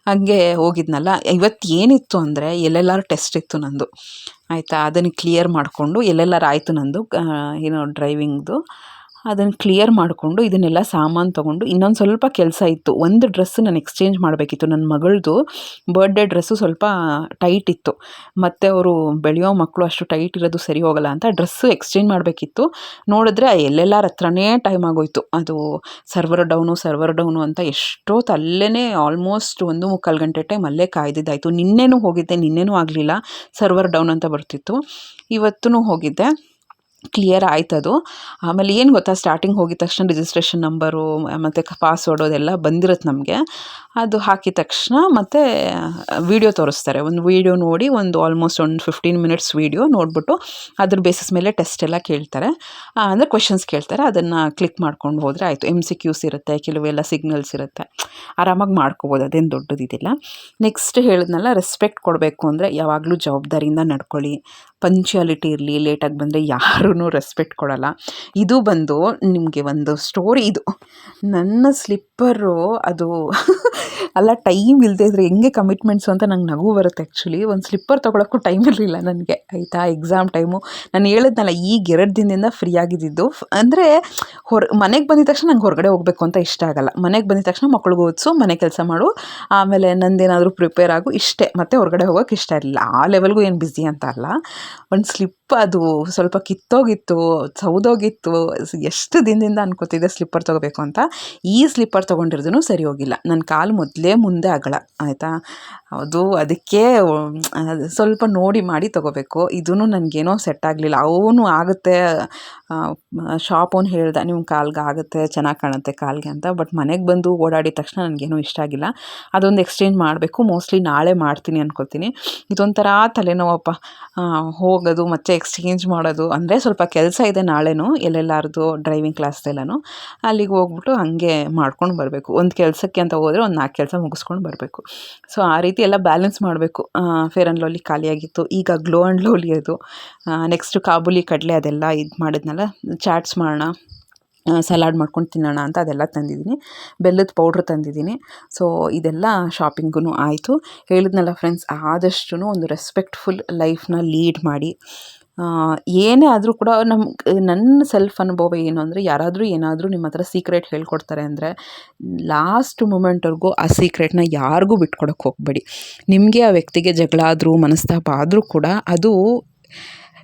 ಹಾಗೆ ಹೋಗಿದ್ನಲ್ಲ, ಇವತ್ತು ಏನಿತ್ತು ಅಂದರೆ ಎಲ್ಲೆಲ್ಲಾರು ಟೆಸ್ಟ್ ಇತ್ತು ನಂದು. ಆಯಿತಾ, ಅದನ್ನು ಕ್ಲಿಯರ್ ಮಾಡಿಕೊಂಡು ಎಲ್ಲೆಲ್ಲಾರು ಆಯಿತು ನಂದು ಏನು ಡ್ರೈವಿಂಗ್ದು ಅದನ್ನು ಕ್ಲಿಯರ್ ಮಾಡಿಕೊಂಡು ಇದನ್ನೆಲ್ಲ ಸಾಮಾನು ತೊಗೊಂಡು ಇನ್ನೊಂದು ಸ್ವಲ್ಪ ಕೆಲಸ ಇತ್ತು. ಒಂದು ಡ್ರೆಸ್ ನಾನು ಎಕ್ಸ್ಚೇಂಜ್ ಮಾಡಬೇಕಿತ್ತು. ನನ್ನ ಮಗಳದು ಬರ್ಡೇ ಡ್ರೆಸ್ಸು ಸ್ವಲ್ಪ ಟೈಟ್ ಇತ್ತು. ಮತ್ತು ಅವರು ಬೆಳೆಯೋ ಮಕ್ಕಳು ಅಷ್ಟು ಟೈಟ್ ಇರೋದು ಸರಿ ಹೋಗಲ್ಲ ಅಂತ ಡ್ರೆಸ್ಸು ಎಕ್ಸ್ಚೇಂಜ್ ಮಾಡಬೇಕಿತ್ತು. ನೋಡಿದ್ರೆ ಎಲ್ಲೆಲ್ಲರ ಹತ್ರನೇ ಟೈಮ್ ಆಗೋಯ್ತು. ಅದು ಸರ್ವರ್ ಡೌನು ಸರ್ವರ್ ಡೌನು ಅಂತ ಎಷ್ಟೋ ಅಲ್ಲೇ ಆಲ್ಮೋಸ್ಟ್ ಒಂದು ಮುಕ್ಕಾಲು ಗಂಟೆ ಟೈಮ್ ಅಲ್ಲೇ ಕಾಯ್ದಿದ್ದಾಯಿತು. ನಿನ್ನೆನೂ ಹೋಗಿದ್ದೆ, ನಿನ್ನೆನೂ ಆಗಲಿಲ್ಲ. ಸರ್ವರ್ ಡೌನ್ ಅಂತ ಬರ್ತಿತ್ತು. ಇವತ್ತೂ ಹೋಗಿದ್ದೆ. ಕ್ಲಿಯರ್ ಆಯ್ತದು. ಆಮೇಲೆ ಏನು ಗೊತ್ತಾ ಸ್ಟಾರ್ಟಿಂಗ್ ಹೋಗಿದ ತಕ್ಷಣ ರಿಜಿಸ್ಟ್ರೇಷನ್ ನಂಬರು ಮತ್ತು ಪಾಸ್ವರ್ಡು ಅದೆಲ್ಲ ಬಂದಿರುತ್ತೆ ನಮಗೆ. ಅದು ಹಾಕಿದ ತಕ್ಷಣ ಮತ್ತು ವೀಡಿಯೋ ತೋರಿಸ್ತಾರೆ. ಒಂದು ವೀಡಿಯೋ ನೋಡಿ, ಒಂದು ಆಲ್ಮೋಸ್ಟ್ ಒಂದು ಫಿಫ್ಟೀನ್ ಮಿನಿಟ್ಸ್ ವೀಡಿಯೋ ನೋಡಿಬಿಟ್ಟು ಅದ್ರ ಬೇಸಿಸ್ ಮೇಲೆ ಟೆಸ್ಟ್ ಎಲ್ಲ ಕೇಳ್ತಾರೆ. ಅಂದರೆ ಕ್ವೆಶನ್ಸ್ ಕೇಳ್ತಾರೆ. ಅದನ್ನು ಕ್ಲಿಕ್ ಮಾಡ್ಕೊಂಡು ಹೋದರೆ ಆಯಿತು. ಎಂ ಸಿ ಕ್ಯೂಸ್ ಇರುತ್ತೆ ಕೆಲವೆಲ್ಲ ಸಿಗ್ನಲ್ಸ್ ಇರುತ್ತೆ. ಆರಾಮಾಗಿ ಮಾಡ್ಕೋಬೋದು. ಅದೇನು ದೊಡ್ಡದಿದಿಲ್ಲ ನೆಕ್ಸ್ಟ್ ಹೇಳಿದ್ನಲ್ಲ ರೆಸ್ಪೆಕ್ಟ್ ಕೊಡಬೇಕು ಅಂದರೆ ಯಾವಾಗಲೂ ಜವಾಬ್ದಾರಿಯಿಂದ ನಡ್ಕೊಳ್ಳಿ. ಪಂಚುಯಾಲಿಟಿ ಇರಲಿ ಲೇಟಾಗಿ ಬಂದರೆ ಯಾರೂ ರೆಸ್ಪೆಕ್ಟ್ ಕೊಡೋಲ್ಲ. ಇದು ಬಂದು ನಿಮಗೆ ಒಂದು ಸ್ಟೋರಿ ಇದು. ನನ್ನ ಸ್ಲಿಪ್ಪರು ಅದು ಅಲ್ಲ ಟೈಮ್ ಇಲ್ಲದೆ ಇದ್ರೆ ಹೆಂಗೆ ಕಮಿಟ್ಮೆಂಟ್ಸು ಅಂತ ನಂಗೆ ನಗು ಬರುತ್ತೆ ಆ್ಯಕ್ಚುಲಿ ಒಂದು ಸ್ಲಿಪ್ಪರ್ ತೊಗೊಳಕ್ಕೂ ಟೈಮ್ ಇರಲಿಲ್ಲ ನನಗೆ. ಆಯಿತಾ? ಎಕ್ಸಾಮ್ ಟೈಮು ನಾನು ಹೇಳಿದ್ನಲ್ಲ, ಈಗ ಎರಡು ದಿನದಿಂದ ಫ್ರೀ ಆಗಿದ್ದಿದ್ದು ಅಂದರೆ ಹೊರ, ಮನೆಗೆ ಬಂದಿದ ತಕ್ಷಣ ನಂಗೆ ಹೊರಗಡೆ ಹೋಗಬೇಕು ಅಂತ ಇಷ್ಟ ಆಗಲ್ಲ. ಮನೆಗೆ ಬಂದಿದ ತಕ್ಷಣ ಮಕ್ಳಿಗೆ ಓದಿಸು, ಮನೆ ಕೆಲಸ ಮಾಡು. ಆಮೇಲೆ ನಂದೇನಾದರೂ ಪ್ರಿಪೇರ್ ಆಗು, ಇಷ್ಟೇ. ಮತ್ತು ಹೊರಗಡೆ ಹೋಗೋಕೆ ಇಷ್ಟ ಇರಲಿಲ್ಲ. ಆ ಲೆವೆಲ್ಗೂ ಏನು ಬ್ಯುಸಿ ಅಂತ ಅಲ್ಲ. ಒಂದು ಸ್ಲಿಪ್ ಅದು ಸ್ವಲ್ಪ ಕಿತ್ತೋಗಿತ್ತು, ಸೌದೋಗಿತ್ತು ಎಷ್ಟು ದಿನದಿಂದ ಅನ್ಕೋತಿದ್ದೆ ಸ್ಲಿಪ್ಪರ್ ತೊಗೋಬೇಕು ಅಂತ. ಈ ಸ್ಲಿಪ್ಪರ್ ತೊಗೊಂಡಿರೋದು ಸರಿ ಹೋಗಿಲ್ಲ. ನನ್ನ ಕಾಲು ಮೊದಲೇ ಮುಂದೆ ಆಗಲ್ಲ ಆಯಿತಾ? ಅದು ಅದಕ್ಕೆ ಸ್ವಲ್ಪ ನೋಡಿ ಮಾಡಿ ತೊಗೋಬೇಕು. ಇದೂ ನನಗೇನೋ ಸೆಟ್ ಆಗಲಿಲ್ಲ. ಅವನು ಆಗುತ್ತೆ ಶಾಪ್ ಅವ್ನು ಹೇಳ್ದೆ ನಿಮ್ಮ ಕಾಲ್ಗೆ ಆಗುತ್ತೆ, ಚೆನ್ನಾಗಿ ಕಾಣುತ್ತೆ ಕಾಲಿಗೆ ಅಂತ. ಬಟ್ ಮನೆಗೆ ಬಂದು ಓಡಾಡಿದ ತಕ್ಷಣ ನನಗೇನು ಇಷ್ಟ ಆಗಿಲ್ಲ. ಅದೊಂದು ಎಕ್ಸ್ಚೇಂಜ್ ಮಾಡಬೇಕು. ಮೋಸ್ಟ್ಲಿ ನಾಳೆ ಮಾಡ್ತೀನಿ ಅನ್ಕೋತೀನಿ ಇದೊಂಥರ ತಲೆನೋವಪ್ಪ. ಹೋಗೋದು, ಮತ್ತು ಎಕ್ಸ್ಚೇಂಜ್ ಮಾಡೋದು. ಅಂದರೆ ಸ್ವಲ್ಪ ಕೆಲಸ ಇದೆ ನಾಳೆನೂ, ಎಲ್ಲೆಲ್ಲಾರ್ದು ಡ್ರೈವಿಂಗ್ ಕ್ಲಾಸ್ದೆಲ್ಲನೂ ಅಲ್ಲಿಗೆ ಹೋಗ್ಬಿಟ್ಟು ಹಾಗೆ ಮಾಡ್ಕೊಂಡು ಬರಬೇಕು. ಒಂದು ಕೆಲಸಕ್ಕೆ ಅಂತ ಹೋದರೆ ಒಂದು ನಾಲ್ಕು ಕೆಲಸ ಮುಗಿಸ್ಕೊಂಡು ಬರಬೇಕು. ಸೊ, ಆ ರೀತಿ ಎಲ್ಲ ಬ್ಯಾಲೆನ್ಸ್ ಮಾಡಬೇಕು. ಫೇರ್ ಆ್ಯಂಡ್ ಲೋಲಿ ಖಾಲಿಯಾಗಿತ್ತು. ಈಗ ಗ್ಲೋ ಆ್ಯಂಡ್ ಲೋಲಿ ಅದು. ನೆಕ್ಸ್ಟು ಕಾಬೂಲಿ ಕಡಲೆ ಅದೆಲ್ಲ ಇದು ಮಾಡಿದ್ನಲ್ಲ. ಚಾಟ್ಸ್ ಮಾಡೋಣ. ಸಲಾಡ್ ಮಾಡ್ಕೊಂಡು ತಿನ್ನೋಣ ಅಂತ ಅದೆಲ್ಲ ತಂದಿದ್ದೀನಿ. ಬೆಲ್ಲದ ಪೌಡ್ರ್ ತಂದಿದ್ದೀನಿ. ಸೊ ಇದೆಲ್ಲ ಶಾಪಿಂಗೂ ಆಯಿತು. ಹೇಳಿದ್ನಲ್ಲ ಫ್ರೆಂಡ್ಸ್ ಆದಷ್ಟು ಒಂದು ರೆಸ್ಪೆಕ್ಟ್ಫುಲ್ ಲೈಫ್ನ ಲೀಡ್ ಮಾಡಿ. ಏನೇ ಆದರೂ ಕೂಡ ನಮ್ಗೆ ನನ್ನ ಸೆಲ್ಫ್ ಅನುಭವ ಏನು ಅಂದರೆ, ಯಾರಾದರೂ ಏನಾದರೂ ನಿಮ್ಮ ಹತ್ರ ಸೀಕ್ರೆಟ್ ಹೇಳ್ಕೊಡ್ತಾರೆ ಅಂದರೆ, ಲಾಸ್ಟ್ ಮೂಮೆಂಟ್ವರೆಗೂ ಆ ಸೀಕ್ರೆಟ್ನ ಯಾರಿಗೂ ಬಿಟ್ಕೊಡಕ್ಕೆ ಹೋಗಬೇಡಿ. ನಿಮಗೆ ಆ ವ್ಯಕ್ತಿಗೆ ಜಗಳ ಆದರೂ, ಮನಸ್ತಾಪ ಆದರೂ ಕೂಡ ಅದು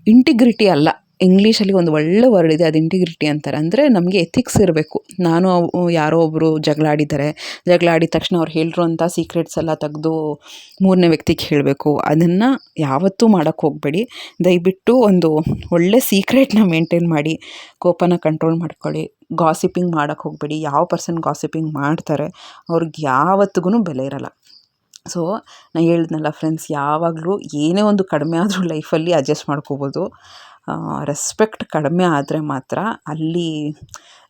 ಇಂಟಿಗ್ರಿಟಿ ಅಲ್ಲ. ಇಂಗ್ಲೀಷಲ್ಲಿ ಒಂದು ಒಳ್ಳೆ ವರ್ಡ್ ಇದೆ, ಅದು ಇಂಟಿಗ್ರಿಟಿ ಅಂತಾರೆ. ಅಂದರೆ ನಮಗೆ ಎಥಿಕ್ಸ್ ಇರಬೇಕು. ನಾನು ಯಾರೋ ಒಬ್ಬರು ಜಗಳ ಆಡಿದ್ದಾರೆ ಜಗಳ ತಕ್ಷಣ ಅವ್ರು ಹೇಳಿರುವಂಥ ಸೀಕ್ರೆಟ್ಸ್ ಎಲ್ಲ ತೆಗೆದು ಮೂರನೇ ವ್ಯಕ್ತಿಗೆ ಹೇಳಬೇಕು. ಅದನ್ನು ಯಾವತ್ತೂ ಮಾಡೋಕ್ಕೆ ಹೋಗಬೇಡಿ. ದಯವಿಟ್ಟು ಒಂದು ಒಳ್ಳೆ ಸೀಕ್ರೆಟ್ನ ಮೇಂಟೈನ್ ಮಾಡಿ, ಕೋಪನ ಕಂಟ್ರೋಲ್ ಮಾಡ್ಕೊಳ್ಳಿ. ಗಾಸಿಪಿಂಗ್ ಮಾಡೋಕ್ಕೆ ಹೋಗಬೇಡಿ. ಯಾವ ಪರ್ಸನ್ ಗಾಸಿಪಿಂಗ್ ಮಾಡ್ತಾರೆ, ಅವ್ರಿಗೆ ಯಾವತ್ತಿಗೂ ಬೆಲೆ ಇರಲ್ಲ. ಸೊ ನಾನು ಹೇಳಿದ್ನಲ್ಲ ಫ್ರೆಂಡ್ಸ್ ಯಾವಾಗಲೂ ಏನೇ ಒಂದು ಕಡಿಮೆ ಆದರೂ ಲೈಫಲ್ಲಿ ಅಡ್ಜಸ್ಟ್ ಮಾಡ್ಕೋಬೋದು. ರೆಸ್ಪೆಕ್ಟ್ ಕಡಿಮೆ ಆದರೆ ಮಾತ್ರ ಅಲ್ಲಿ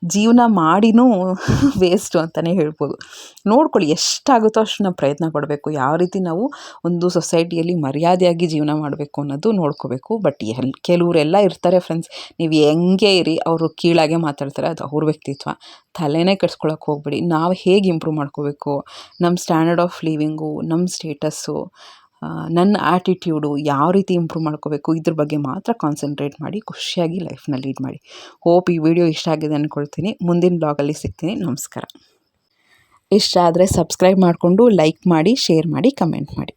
ಜೀವನ ಮಾಡಿನೂ ವೇಸ್ಟು ಅಂತಲೇ ಹೇಳ್ಬೋದು. ನೋಡ್ಕೊಳ್ಳಿ ಎಷ್ಟಾಗುತ್ತೋ ಅಷ್ಟು ನಾವು ಪ್ರಯತ್ನ ಪಡಬೇಕು. ಯಾವ ರೀತಿ ನಾವು ಒಂದು ಸೊಸೈಟಿಯಲ್ಲಿ ಮರ್ಯಾದೆಯಾಗಿ ಜೀವನ ಮಾಡಬೇಕು ಅನ್ನೋದು ನೋಡ್ಕೋಬೇಕು. ಬಟ್ ಎಲ್, ಕೆಲವರೆಲ್ಲ ಇರ್ತಾರೆ ಫ್ರೆಂಡ್ಸ್ ನೀವು ಹೆಂಗೆ ಇರಿ, ಅವರು ಕೀಳಾಗೆ ಮಾತಾಡ್ತಾರೆ, ಅದು ಅವ್ರ ವ್ಯಕ್ತಿತ್ವ. ತಲೆನೇ ಕೆಡ್ಸ್ಕೊಳಕ್ಕೆ ಹೋಗ್ಬೇಡಿ. ನಾವು ಹೇಗೆ ಇಂಪ್ರೂವ್ ಮಾಡ್ಕೋಬೇಕು? ನಮ್ಮ ಸ್ಟ್ಯಾಂಡರ್ಡ್ ಆಫ್ ಲಿವಿಂಗು ನಮ್ಮ ಸ್ಟೇಟಸ್ಸು ನನ್ನ ಆ್ಯಟಿಟ್ಯೂಡು ಯಾವ ರೀತಿ ಇಂಪ್ರೂವ್ ಮಾಡ್ಕೋಬೇಕು, ಇದ್ರ ಬಗ್ಗೆ ಮಾತ್ರ ಕಾನ್ಸಂಟ್ರೇಟ್ ಮಾಡಿ, ಖುಷಿಯಾಗಿ ಲೈಫ್ನ ಲೀಡ್ ಮಾಡಿ. ಹೋಪ್ ಈ ವಿಡಿಯೋ ಇಷ್ಟ ಆಗಿದೆ ಅಂದ್ಕೊಳ್ತೀನಿ ಮುಂದಿನ ಬ್ಲಾಗಲ್ಲಿ ಸಿಗ್ತೀನಿ. ನಮಸ್ಕಾರ. ಇಷ್ಟ ಆದರೆ ಸಬ್ಸ್ಕ್ರೈಬ್ ಮಾಡಿಕೊಂಡು ಲೈಕ್ ಮಾಡಿ ಶೇರ್ ಮಾಡಿ ಕಮೆಂಟ್ ಮಾಡಿ.